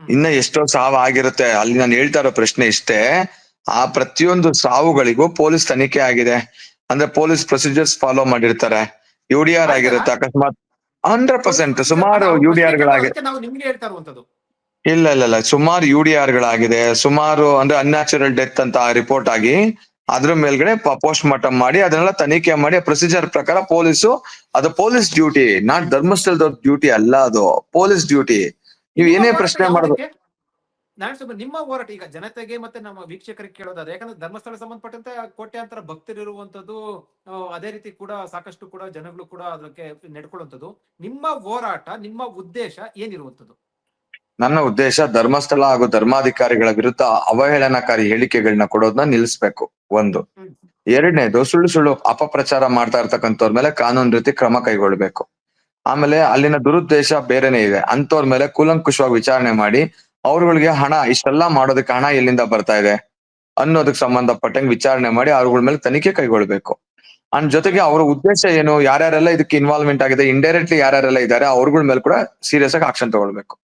ಇನ್ನ ಎಷ್ಟೋ ಸಾವು ಆಗಿರುತ್ತೆ. ಅಲ್ಲಿ ನಾನು ಹೇಳ್ತಾ ಇರೋ ಪ್ರಶ್ನೆ ಇಷ್ಟೇ. ಆ ಪ್ರತಿಯೊಂದು ಸಾವುಗಳಿಗೂ ಪೊಲೀಸ್ ತನಿಖೆ ಆಗಿದೆ. ಅಂದ್ರೆ ಪೊಲೀಸ್ ಪ್ರೊಸೀಜರ್ಸ್ ಫಾಲೋ ಮಾಡಿರ್ತಾರೆ. ಯು ಡಿ ಆರ್ ಆಗಿರುತ್ತೆ ಅಕಸ್ಮಾತ್. ಹಂಡ್ರೆಡ್ ಪರ್ಸೆಂಟ್ ಸುಮಾರು ಯು ಡಿ ಆರ್ ಗಳಾಗಿದೆ ಇಲ್ಲ ಇಲ್ಲ ಇಲ್ಲ. ಸುಮಾರು ಯು ಡಿ ಆರ್ ಗಳಾಗಿದೆ ಸುಮಾರು ಅಂದ್ರೆ ಅನ್ಯಾಚುರಲ್ ಡೆತ್ ಅಂತ ರಿಪೋರ್ಟ್ ಆಗಿ ಅದ್ರ ಮೇಲ್ಗಡೆ ಪೋಸ್ಟ್ ಮಾರ್ಟಮ್ ಮಾಡಿ ಅದನ್ನೆಲ್ಲ ತನಿಖೆ ಮಾಡಿ ಪ್ರೊಸೀಜರ್ ಪ್ರಕಾರ ಪೊಲೀಸು ಅದು ಪೊಲೀಸ್ ಡ್ಯೂಟಿ ನಾಟ್ ಧರ್ಮಸ್ಥಳದ ಡ್ಯೂಟಿ ಅಲ್ಲ ಅದು. Police duty. ನೀವು ಏನೇ ಪ್ರಶ್ನೆ ಮಾಡುದು. ನಾನು ನಾರಾಯಣ ಸ್ವಾಮಿ ನಿಮ್ಮ ಹೋರಾಟ ಈಗ ಜನತೆಗೆ ಮತ್ತೆ ನಮ್ಮ ವೀಕ್ಷಕರಿಗೆ ಕೇಳೋದಾದ್ರೆ ಯಾಕಂದ್ರೆ ಧರ್ಮಸ್ಥಳ ಸಂಬಂಧಪಟ್ಟಂತೆ ಕೋಟ್ಯಾಂತರ ಭಕ್ತರಿರುವಂತದ್ದು ಅದೇ ರೀತಿ ಕೂಡ ಸಾಕಷ್ಟು ಕೂಡ ಜನಗಳು ಕೂಡ ಅದಕ್ಕೆ ನಡ್ಕೊಳ್ಳುವಂಥದ್ದು. ನಿಮ್ಮ ಹೋರಾಟ ನಿಮ್ಮ ಉದ್ದೇಶ ಏನಿರುವಂತದ್ದು ನನ್ನ ಉದ್ದೇಶ ಧರ್ಮಸ್ಥಳ ಹಾಗೂ ಧರ್ಮಾಧಿಕಾರಿಗಳ ವಿರುದ್ಧ ಅವಹೇಳನಕಾರಿ ಹೇಳಿಕೆಗಳನ್ನ ಕೊಡೋದನ್ನ ನಿಲ್ಲಿಸ್ಬೇಕು. ಒಂದು. ಎರಡನೇದು ಸುಳ್ಳು ಸುಳ್ಳು ಅಪಪ್ರಚಾರ ಮಾಡ್ತಾ ಇರ್ತಕ್ಕಂಥವ್ರ ಮೇಲೆ ಕಾನೂನು ರೀತಿ ಕ್ರಮ ಕೈಗೊಳ್ಬೇಕು ಆಮೇಲೆ ಅಲ್ಲಿನ ದುರುದ್ದೇಶ ಬೇರೆನೆ ಇದೆ. ಅಂತವ್ರ ಮೇಲೆ ಕೂಲಂಕುಷವಾಗಿ ವಿಚಾರಣೆ ಮಾಡಿ ಅವ್ರಗಳಿಗೆ ಹಣ ಇಷ್ಟೆಲ್ಲಾ ಮಾಡೋದಕ್ಕೆ ಹಣ ಎಲ್ಲಿಂದ ಬರ್ತಾ ಇದೆ ಅನ್ನೋದಕ್ಕೆ ಸಂಬಂಧಪಟ್ಟಂಗೆ ವಿಚಾರಣೆ ಮಾಡಿ ಅವ್ರಗಳ ಮೇಲೆ ತನಿಖೆ ಕೈಗೊಳ್ಬೇಕು. ಅಂಡ್ ಜೊತೆಗೆ ಅವ್ರ ಉದ್ದೇಶ ಏನು ಯಾರ್ಯಾರೆಲ್ಲ ಇದಕ್ಕೆ ಇನ್ವಾಲ್ವ್ಮೆಂಟ್ ಆಗಿದೆ ಇಂಡೈರೆಕ್ಟ್ಲಿ ಯಾರ್ಯಾರೆಲ್ಲ ಇದ್ದಾರೆ ಅವ್ರಗಳ ಮೇಲೆ ಕೂಡ ಸೀರಿಯಸ್ ಆಗಿ ಆಕ್ಷನ್ ತಗೊಳ್ಬೇಕು.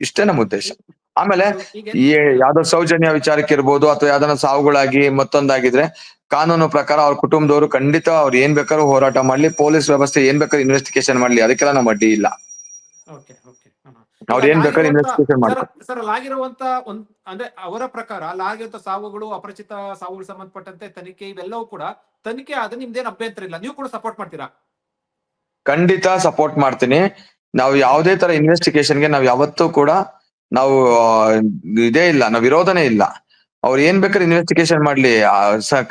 ಇಷ್ಟೇ ನಮ್ಮ ಉದ್ದೇಶ. ಆಮೇಲೆ ಈ ಯಾವ್ದೋ ಸೌಜನ್ಯ ವಿಚಾರಕ್ಕೆ ಇರ್ಬೋದು ಅಥವಾ ಯಾವ್ದಾನ ಸಾವುಗಳಾಗಿ ಮತ್ತೊಂದಾಗಿದ್ರೆ ಕಾನೂನು ಪ್ರಕಾರ ಅವ್ರ ಕುಟುಂಬದವರು ಖಂಡಿತ ಅವ್ರು ಏನ್ ಬೇಕಾದ್ರು ಹೋರಾಟ ಮಾಡ್ಲಿ ಪೊಲೀಸ್ ವ್ಯವಸ್ಥೆ ಏನ್ ಬೇಕಾದ್ರೂ ಇನ್ವೆಸ್ಟಿಗೇಷನ್ ಮಾಡ್ಲಿ ಅದಕ್ಕೆಲ್ಲ ನಮ್ಮ ಅಡ್ಡಿ ಇಲ್ಲ. ಅವ್ರು ಏನ್ ಬೇಕಾದ್ರೂ ಇನ್ವೆಸ್ಟಿಗೇಷನ್ ಮಾಡ್ತಾರೆ ಸರ್ ಅಲ್ಲಾಗಿರುವಂತ ಒಂದ್ ಅಂದ್ರೆ ಅವರ ಪ್ರಕಾರ ಅಲ್ಲಾಗಿರುವಂತ ಸಾವುಗಳು ಅಪರಿಚಿತ ಸಾವುಗಳು ಸಂಬಂಧಪಟ್ಟಂತೆ ತನಿಖೆ ಇವೆಲ್ಲವೂ ಕೂಡ ತನಿಖೆ ಆದ್ರೆ ನಿಮ್ದೇನ್ ಅಭ್ಯಂತರ ಇಲ್ಲ. ನೀವು ಕೂಡ ಸಪೋರ್ಟ್ ಮಾಡ್ತೀರಾ? ಖಂಡಿತ ಸಪೋರ್ಟ್ ಮಾಡ್ತೀನಿ. ನಾವು ಯಾವುದೇ ತರ ಇನ್ವೆಸ್ಟಿಗೇಷನ್ಗೆ ನಾವು ಯಾವತ್ತೂ ಕೂಡ ನಾವು ಇದೇ ಇಲ್ಲ. ನಾವು ವಿರೋಧನೇ ಇಲ್ಲ. ಅವ್ರು ಏನ್ ಬೇಕಾದ್ರೆ ಇನ್ವೆಸ್ಟಿಗೇಷನ್ ಮಾಡ್ಲಿ. ಆ,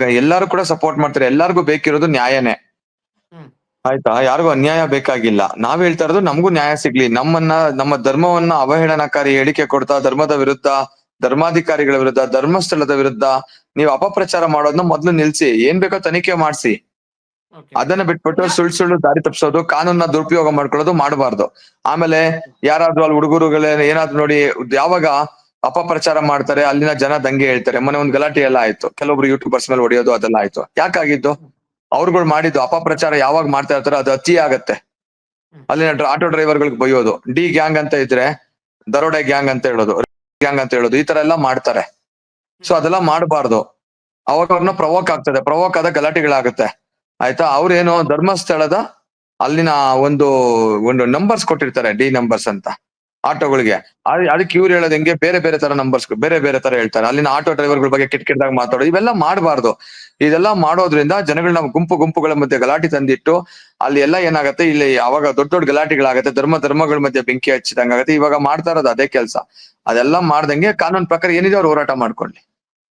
ಎಲ್ಲಾರು ಕೂಡ ಸಪೋರ್ಟ್ ಮಾಡ್ತಾರೆ. ಎಲ್ಲಾರ್ಗು ಬೇಕಿರೋದು ನ್ಯಾಯನೇ. ಹ್ಮ್. ಆಯ್ತಾ? ಯಾರಿಗೂ ಅನ್ಯಾಯ ಬೇಕಾಗಿಲ್ಲ. ನಾವ್ ಹೇಳ್ತಾ ಇರೋದು ನಮಗೂ ನ್ಯಾಯ ಸಿಗ್ಲಿ. ನಮ್ಮನ್ನ ನಮ್ಮ ಧರ್ಮವನ್ನ ಅವಹೇಳನಕಾರಿ ಹೇಳಿಕೆ ಕೊಡ್ತಾ ಧರ್ಮದ ವಿರುದ್ಧ ಧರ್ಮಾಧಿಕಾರಿಗಳ ವಿರುದ್ಧ ಧರ್ಮಸ್ಥಳದ ವಿರುದ್ಧ ನೀವು ಅಪಪ್ರಚಾರ ಮಾಡೋದನ್ನ ಮೊದ್ಲು ನಿಲ್ಸಿ. ಏನ್ ಬೇಕೋ ತನಿಖೆ ಮಾಡ್ಸಿ. ಅದನ್ನ ಬಿಟ್ಬಿಟ್ಟು ಸುಳ್ಳು ಸುಳ್ಳು ದಾರಿ ತಪ್ಪಿಸೋದು ಕಾನೂನ ದುರುಪಯೋಗ ಮಾಡ್ಕೊಳ್ಳೋದು ಮಾಡಬಾರ್ದು. ಆಮೇಲೆ ಯಾರಾದ್ರೂ ಅಲ್ಲಿ ಹುಡುಗರುಗಳೇ ಏನಾದ್ರು ನೋಡಿ ಯಾವಾಗ ಅಪಪ್ರಚಾರ ಮಾಡ್ತಾರೆ, ಅಲ್ಲಿನ ಜನ ದಂಗೆ ಹೇಳ್ತಾರೆ. ಮೊನ್ನೆ ಒಂದು ಗಲಾಟೆ ಎಲ್ಲ ಆಯ್ತು. ಕೆಲವೊಬ್ರು ಯೂಟ್ಯೂಬರ್ಸ್ ಮೇಲೆ ಹೊಡೆಯೋದು ಅದೆಲ್ಲ ಆಯ್ತು. ಯಾಕಾಗಿದ್ದು? ಅವ್ರುಗಳು ಮಾಡಿದ್ದು ಅಪಪ್ರಚಾರ ಯಾವಾಗ ಮಾಡ್ತಾ ಇರ್ತಾರೆ ಅದು ಅತಿ ಆಗತ್ತೆ. ಅಲ್ಲಿನ ಆಟೋ ಡ್ರೈವರ್ಗಳಿಗೆ ಬೈಯೋದು. ಡಿ ಗ್ಯಾಂಗ್ ಅಂತ ಇದ್ರೆ, ದರೋಡೆ ಗ್ಯಾಂಗ್ ಅಂತ ಹೇಳೋದು ಗ್ಯಾಂಗ್ ಅಂತ ಹೇಳೋದು, ಈ ತರ ಎಲ್ಲ ಮಾಡ್ತಾರೆ. ಸೊ ಅದೆಲ್ಲ ಮಾಡಬಾರ್ದು. ಅವಾಗ ಅವ್ರನ್ನ ಪ್ರವೋಕ್ ಆಗ್ತದೆ. ಪ್ರವೋಕ್ ಆದ ಗಲಾಟೆಗಳಾಗುತ್ತೆ. ಆಯ್ತಾ? ಅವ್ರೇನು ಧರ್ಮಸ್ಥಳದ ಅಲ್ಲಿನ ಒಂದು ಒಂದು ನಂಬರ್ಸ್ ಕೊಟ್ಟಿರ್ತಾರೆ, ಡಿ ನಂಬರ್ಸ್ ಅಂತ. ಆಟೋಗಳಿಗೆ. ಅದ್- ಅದಕ್ಕೆ ಇವ್ರು ಹೇಳೋದು ಹೆಂಗೆ? ಬೇರೆ ಬೇರೆ ತರ ನಂಬರ್ಸ್ ಬೇರೆ ಬೇರೆ ತರ ಹೇಳ್ತಾರೆ. ಅಲ್ಲಿನ ಆಟೋ ಡ್ರೈವರ್ಗಳ ಬಗ್ಗೆ ಕಿಟ್ ಕಿಟ್ದಾಗ ಮಾತಾಡೋದು. ಇವೆಲ್ಲ ಮಾಡಬಾರ್ದು. ಇದೆಲ್ಲ ಮಾಡೋದ್ರಿಂದ ಜನಗಳನ್ನ ಗುಂಪು ಗುಂಪುಗಳ ಮಧ್ಯೆ ಗಲಾಟೆ ತಂದಿಟ್ಟು ಅಲ್ಲಿ ಎಲ್ಲ ಏನಾಗುತ್ತೆ? ಇಲ್ಲಿ ಅವಾಗ ದೊಡ್ಡ ದೊಡ್ಡ ಗಲಾಟೆಗಳಾಗತ್ತೆ. ಧರ್ಮ ಧರ್ಮಗಳ ಮಧ್ಯೆ ಬೆಂಕಿ ಹಚ್ಚಿದಂಗ ಆಗುತ್ತೆ ಇವಾಗ ಮಾಡ್ತಾ ಇರೋದು ಅದೇ ಕೆಲಸ. ಅದೆಲ್ಲ ಮಾಡ್ದಂಗೆ ಕಾನೂನು ಪ್ರಕಾರ ಏನಿದೆ ಅವ್ರು ಹೋರಾಟ ಮಾಡ್ಕೊಳ್ಳಿ.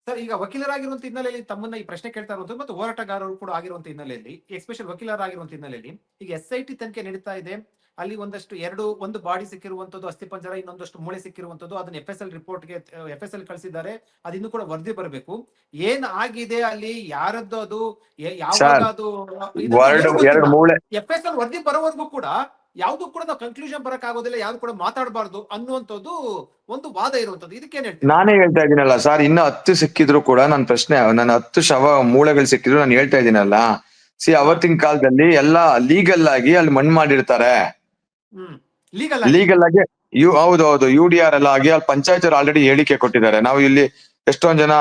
ಸರ್, ಈಗ ವಕೀಲರಾಗಿರುವಂತ ಹಿನ್ನೆಲೆಯಲ್ಲಿ ತಮ್ಮನ್ನ ಈ ಪ್ರಶ್ನೆ ಕೇಳ್ತಾ ಇರುವಂತದ್ದು ಮತ್ತು ಹೋರಾಟಗಾರರು ಕೂಡ ಆಗಿರುವಂತ ಹಿನ್ನೆಲೆಯಲ್ಲಿ ಎಸ್ಪೆಷಲ್ ವಕೀಲರಾಗಿರುವಂತ ಹಿನ್ನೆಲೆಯಲ್ಲಿ, ಈಗ ಎಸ್ ಐ ಟಿ ತನಿಖೆ ನಡೀತಾ ಇದೆ. ಅಲ್ಲಿ ಒಂದಷ್ಟು ಎರಡು ಒಂದು ಬಾಡಿ ಸಿಕ್ಕಿರುವಂತದ್ದು ಅಸ್ಥಿಪಂಜರ ಇನ್ನೊಂದಷ್ಟು ಮೂಳೆ ಸಿಕ್ಕಿರುವಂತದ್ದು ಅದನ್ನ ಎಫ್ ಎಸ್ ಎಲ್ ರಿಪೋರ್ಟ್ಗೆ ಎಫ್ ಎಸ್ ಎಲ್ ಕಳಿಸಿದ್ದಾರೆ. ಅದಿನ್ನೂ ಕೂಡ ವರದಿ ಬರಬೇಕು. ಏನ್ ಆಗಿದೆ ಅಲ್ಲಿ? ಯಾರದ್ದು ಅದು? ಯಾವಾಗ ಎಫ್ ಎಸ್ ಎಲ್ ವರದಿ ಬರೋವರೆಗೂ ಕೂಡ ಯಾವ್ದು ಕೂಡ ನಾವು ಕನ್ಕ್ಲೂಷನ್ ಬರಕ್ ಆಗೋದಿಲ್ಲ ಯಾವ್ದು ಕೂಡ ಮಾತಾಡಬಾರ್ದು ಅನ್ನುವಂಥದ್ದು ಒಂದು ವಾದ ಇರುವಂತದ್ದು ಇದಕ್ಕೆ ನಾನೇ ಹೇಳ್ತಾ ಇದೀನಲ್ಲ ಸರ್ ಇನ್ನ ಹತ್ತು ಸಿಕ್ಕಿದ್ರು ಕೂಡ ನನ್ನ ಪ್ರಶ್ನೆ ನನ್ನ ಹತ್ತು ಶವ ಮೂಳೆಗಳು ಸಿಕ್ಕಿದ್ರು ನಾನು ಹೇಳ್ತಾ ಇದೀನಲ್ಲ ಸಿ ಅವತ್ತಿನ ಕಾಲದಲ್ಲಿ ಎಲ್ಲಾ ಲೀಗಲ್ ಆಗಿ ಅಲ್ಲಿ ಮಣ್ಣು ಮಾಡಿರ್ತಾರೆ. ಲೀಗಲ್ ಆಗಿ. ಯು, ಹೌದು ಹೌದು. ಯು ಡಿ ಆರ್ ಎಲ್ಲ ಆಗಿ ಅಲ್ಲಿ ಪಂಚಾಯತ್ ಆಲ್ರೆಡಿ ಹೇಳಿಕೆ ಕೊಟ್ಟಿದ್ದಾರೆ. ನಾವು ಇಲ್ಲಿ ಎಷ್ಟೊಂದ್ ಜನ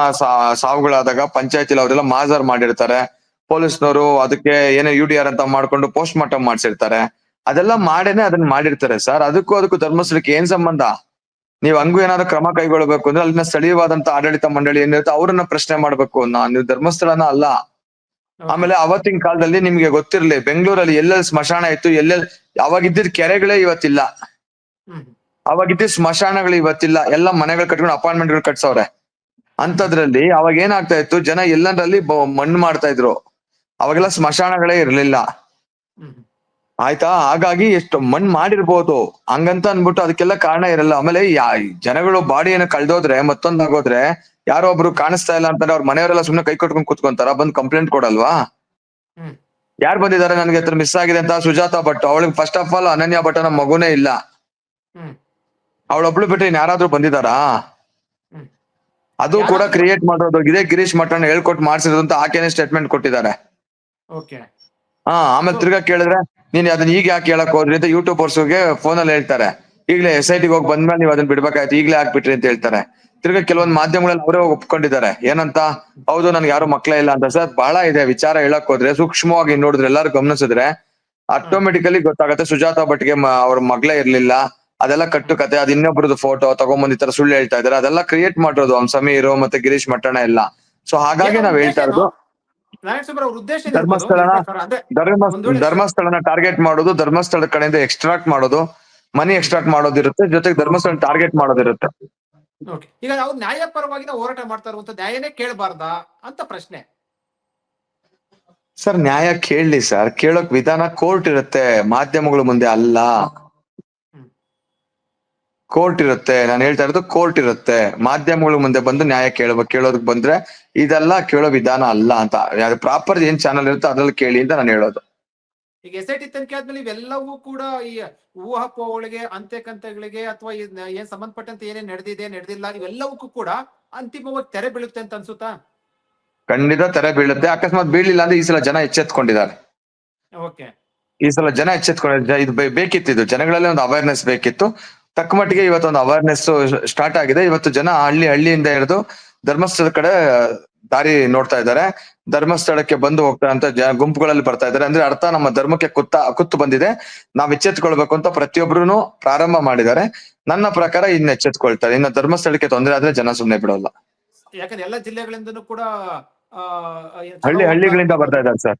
ಸಾವುಗಳಾದಾಗ ಪಂಚಾಯತ್ ಅವರೆಲ್ಲ ಮಾಜರ್ ಮಾಡಿರ್ತಾರೆ. ಪೊಲೀಸ್ನವರು ಅದಕ್ಕೆ ಏನೋ ಯು ಡಿ ಆರ್ ಅಂತ ಮಾಡ್ಕೊಂಡು ಪೋಸ್ಟ್ ಮಾರ್ಟಮ್ ಮಾಡ್ಸಿರ್ತಾರೆ. ಅದೆಲ್ಲ ಮಾಡೇನೆ ಅದನ್ನ ಮಾಡಿರ್ತಾರೆ ಸರ್. ಅದಕ್ಕೂ ಅದಕ್ಕೂ ಧರ್ಮಸ್ಥಳಕ್ಕೆ ಏನ್ ಸಂಬಂಧ? ನೀವ್ ಹಂಗೂ ಏನಾದ್ರು ಕ್ರಮ ಕೈಗೊಳ್ಬೇಕು ಅಂದ್ರೆ ಅಲ್ಲಿನ ಸ್ಥಳೀಯವಾದಂತ ಆಡಳಿತ ಮಂಡಳಿ ಏನಿರುತ್ತೆ ಅವ್ರನ್ನ ಪ್ರಶ್ನೆ ಮಾಡ್ಬೇಕು. ನೀವು ಧರ್ಮಸ್ಥಳನ ಅಲ್ಲ. ಆಮೇಲೆ ಅವತ್ತಿನ ಕಾಲದಲ್ಲಿ ನಿಮ್ಗೆ ಗೊತ್ತಿರ್ಲಿ ಬೆಂಗಳೂರಲ್ಲಿ ಎಲ್ಲೆಲ್ಲಿ ಸ್ಮಶಾನ ಇತ್ತು ಎಲ್ಲೆಲ್ಲಿ ಅವಾಗಿದ್ದಿದ್ ಕೆರೆಗಳೇ ಇವತ್ತಿಲ್ಲ. ಅವಾಗಿದ್ದ ಸ್ಮಶಾನಗಳು ಇವತ್ತಿಲ್ಲ. ಎಲ್ಲ ಮನೆಗಳು ಕಟ್ಕೊಂಡು ಅಪಾರ್ಟ್ಮೆಂಟ್ಗಳು ಕಟ್ಸವ್ರೆ. ಅಂತದ್ರಲ್ಲಿ ಅವಾಗ ಏನಾಗ್ತಾ ಇತ್ತು ಜನ ಎಲ್ಲರಲ್ಲಿ ಮಣ್ಣು ಮಾಡ್ತಾ ಇದ್ರು. ಅವಾಗೆಲ್ಲ ಸ್ಮಶಾನಗಳೇ ಇರ್ಲಿಲ್ಲ. ಆಯ್ತಾ? ಹಾಗಾಗಿ ಎಷ್ಟು ಮಣ್ಣು ಮಾಡಿರ್ಬೋದು. ಹಂಗಂತ ಅನ್ಬಿಟ್ಟು ಅದಕ್ಕೆಲ್ಲ ಕಾರಣ ಇರಲ್ಲ. ಆಮೇಲೆ ಯಾ ಜನಗಳು ಬಾಡಿಯನ್ನು ಕಳ್ದೋದ್ರೆ ಮತ್ತೊಂದಾಗೋದ್ರೆ ಯಾರೋ ಒಬ್ರು ಕಾಣಿಸ್ತಾ ಇಲ್ಲ ಅಂತಂದ್ರೆ ಅವ್ರ ಮನೆಯವರೆಲ್ಲ ಸುಮ್ನೆ ಕೈ ಕಟ್ಕೊಂಡ್ ಕುತ್ಕೊಂತಾರ ಬಂದ್ ಕಂಪ್ಲೇಂಟ್ ಕೊಡಲ್ವಾ? ಹ್ಮ್. ಯಾರು ಬಂದಿದ್ದಾರೆ ನನ್ಗೆ ಹತ್ರ ಮಿಸ್ ಆಗಿದೆ ಅಂತ? ಸುಜಾತಾ ಭಟ್. ಅವಳಿಗೆ first of all Ananya Bhat ನಮ್ಮ ಮಗುನೇ ಇಲ್ಲ. ಹ್ಮ್. ಅವಳೊಬ್ಳು ಬಿಟ್ಟು ಇನ್ ಯಾರಾದ್ರೂ ಬಂದಿದಾರಾ ಹ್ಮ್. ಅದು ಕೂಡ ಕ್ರಿಯೇಟ್ ಮಾಡೋದು ಇದೇ ಗಿರೀಶ್ ಮಠ ಹೇಳ್ಕೊಟ್ ಮಾಡ್ಸಿರೋದು ಅಂತ ಆಕೆನೆ ಸ್ಟೇಟ್ಮೆಂಟ್ ಕೊಟ್ಟಿದ್ದಾರೆ. ಹಾ ಆಮೇಲೆ ತಿರ್ಗಾ ಕೇಳಿದ್ರೆ ನೀನ್ ಅದನ್ನ ಈಗ ಯಾಕೆ ಹೇಳಕ್ ಹೋದ್ರಿ ಅಂತ ಯೂಟ್ಯೂಬರ್ಸ್ಗೆ ಫೋನ್ ಅಲ್ಲಿ ಹೇಳ್ತಾರೆ. ಈಗಲೇ ಎಸ್ ಐ ಟಿಗೆ ಹೋಗಿ ಬಂದ್ಮೇಲೆ ನೀವು ಅದನ್ನ ಬಿಡ್ಬೇಕಾಯ್ತು ಈಗಲೇ ಹಾಕ್ಬಿಟ್ರಿ ಅಂತ ಹೇಳ್ತಾರೆ. ತಿರ್ಗಾ ಕೆಲವೊಂದು ಮಾಧ್ಯಮಗಳಲ್ಲಿ ಅವರೇ ಒಪ್ಕೊಂಡಿದ್ದಾರೆ. ಏನಂತ? ಹೌದು ನನ್ಗೆ ಯಾರು ಮಕ್ಕಳೇ ಇಲ್ಲ ಅಂತ. ಸರ್ ಬಹಳ ಇದೆ ವಿಚಾರ ಹೇಳಕ್ ಹೋದ್ರೆ ಸೂಕ್ಷ್ಮವಾಗಿ ನೋಡಿದ್ರೆ ಎಲ್ಲಾರು ಗಮನಿಸಿದ್ರೆ ಆಟೋಮೆಟಿಕಲಿ ಗೊತ್ತಾಗತ್ತೆ ಸುಜಾತಾ ಭಟ್ಗೆ ಅವ್ರ ಮಗಳೇ ಇರ್ಲಿಲ್ಲ. ಅದೆಲ್ಲ ಕಟ್ಟು ಕತೆ ಅದ್ ಇನ್ನೊಬ್ರದ್ದು ಫೋಟೋ ತಗೊಂಬಂದ್ ಈ ತರ ಸುಳ್ಳು ಹೇಳ್ತಾ ಇದಾರೆ ಅದೆಲ್ಲ ಕ್ರಿಯೇಟ್ ಮಾಡಿರೋದು ಅವ್ನ್ ಸಮೀರ್ ಮತ್ತೆ ಗಿರೀಶ್ ಮಟ್ಟಣ ಎಲ್ಲ. ಸೊ ಹಾಗಾಗಿ ನಾವ್ ಹೇಳ್ತಾ? ಇರೋದು ಧರ್ಮಸ್ಥಳನ ಧರ್ಮಸ್ಥಳನ ಟಾರ್ಗೆಟ್ ಮಾಡೋದು ಧರ್ಮಸ್ಥಳದ ಕಡೆಯಿಂದ ಎಕ್ಸ್ಟ್ರಾಕ್ಟ್ ಮಾಡೋದು ಮನಿ ಎಕ್ಸ್ಟ್ರಾಕ್ಟ್ ಮಾಡೋದಿರುತ್ತೆ ಜೊತೆಗೆ ಧರ್ಮಸ್ಥಳ ಟಾರ್ಗೆಟ್ ಮಾಡೋದಿರುತ್ತೆ. ಈಗ ಅವ್ರು ನ್ಯಾಯಪರವಾಗಿ ಹೋರಾಟ ಮಾಡ್ತಾ ಇರುವಂತ ನ್ಯಾಯನೇ ಕೇಳಬಾರ್ದಾ ಅಂತ ಪ್ರಶ್ನೆ ಸರ್ ನ್ಯಾಯ ಕೇಳಲಿ ಸರ್ ಕೇಳೋಕ್ ವಿಧಾನ ಕೋರ್ಟ್ ಇರುತ್ತೆ ಮಾಧ್ಯಮಗಳ ಮುಂದೆ ಅಲ್ಲ. ಕೋರ್ಟ್ ಇರುತ್ತೆ. ನಾನು ಹೇಳ್ತಾ ಇರೋದು ಕೋರ್ಟ್ ಇರುತ್ತೆ. ಮಾಧ್ಯಮಗಳ ಮುಂದೆ ಬಂದು ನ್ಯಾಯ ಕೇಳಬೇಕು ಕೇಳೋದಕ್ ಬಂದ್ರೆ ಇದೆಲ್ಲ ಕೇಳೋ ವಿಧಾನ ಅಲ್ಲ ಅಂತ. ಪ್ರಾಪರ್ ಏನ್ ಚಾನಲ್ ಇರುತ್ತೆ ಅದ್ರಲ್ಲಿ ಕೇಳಿ ಅಂತ ನಾನು ಹೇಳೋದು. ಈಗ ಎಸ್ ಐ ಟಿ ತನಿಖೆ ಆದ್ಮೇಲೆ ಇವೆಲ್ಲವೂ ಕೂಡ ಈ ಊಹಾಪೋಹಗಳಿಗೆ ಅಂತ್ಯಕಂತಗಳಿಗೆ ಅಥವಾ ಏನ್ ಸಂಬಂಧಪಟ್ಟಂತೆ ಏನೇನ್ ನಡೆದಿದೆ ನಡೆದಿಲ್ಲ ಇವೆಲ್ಲವಕ್ಕೂ ಕೂಡ ಅಂತಿಮವಾಗಿ ತೆರೆ ಬೀಳುತ್ತೆ ಅಂತ ಅನ್ಸುತ್ತಾ? ಖಂಡಿತ ತೆರೆ ಬೀಳುತ್ತೆ. ಅಕಸ್ಮಾತ್ ಬೀಳಿಲ್ಲ ಅಂದ್ರೆ ಈ ಸಲ ಜನ ಎಚ್ಚೆತ್ಕೊಂಡಿದ್ದಾರೆ. ಓಕೆ. ಈ ಸಲ ಜನ ಎಚ್ಚೆತ್ಕೊಂಡಿದ್ದಾರೆ. ಇದು ಬೇಕಿತ್ತು ಇದು. ಜನಗಳಲ್ಲಿ ಒಂದು ಅವೇರ್ನೆಸ್ ಬೇಕಿತ್ತು. ತಕ್ಕ ಮಟ್ಟಿಗೆ ಇವತ್ತೊಂದು ಅವೇರ್ನೆಸ್ ಸ್ಟಾರ್ಟ್ ಆಗಿದೆ. ಇವತ್ತು ಜನ ಹಳ್ಳಿ ಹಳ್ಳಿಯಿಂದ ಹಿಡಿದು ಧರ್ಮಸ್ಥಳದ ಕಡೆ ದಾರಿ ನೋಡ್ತಾ ಇದ್ದಾರೆ. ಧರ್ಮಸ್ಥಳಕ್ಕೆ ಬಂದು ಹೋಗ್ತಾ ಅಂತ ಗುಂಪುಗಳಲ್ಲಿ ಬರ್ತಾ ಇದ್ದಾರೆ. ಅಂದ್ರೆ ಅರ್ಥ ನಮ್ಮ ಧರ್ಮಕ್ಕೆ ಕುತ್ತ ಕುತ್ತು ಬಂದಿದೆ. ನಾವ್ ಎಚ್ಚೆತ್ಕೊಳ್ಬೇಕು ಅಂತ ಪ್ರತಿಯೊಬ್ರು ಪ್ರಾರಂಭ ಮಾಡಿದ್ದಾರೆ. ನನ್ನ ಪ್ರಕಾರ ಇನ್ನು ಎಚ್ಚೆತ್ಕೊಳ್ತಾರೆ. ಇನ್ನು ಧರ್ಮಸ್ಥಳಕ್ಕೆ ತೊಂದರೆ ಆದ್ರೆ ಜನ ಸುಮ್ನೆ ಬಿಡೋಲ್ಲ. ಯಾಕಂದ್ರೆ ಎಲ್ಲ ಜಿಲ್ಲೆಗಳಿಂದ ಕೂಡ ಹಳ್ಳಿ ಹಳ್ಳಿಗಳಿಂದ ಬರ್ತಾ ಇದ್ದಾರೆ ಸರ್.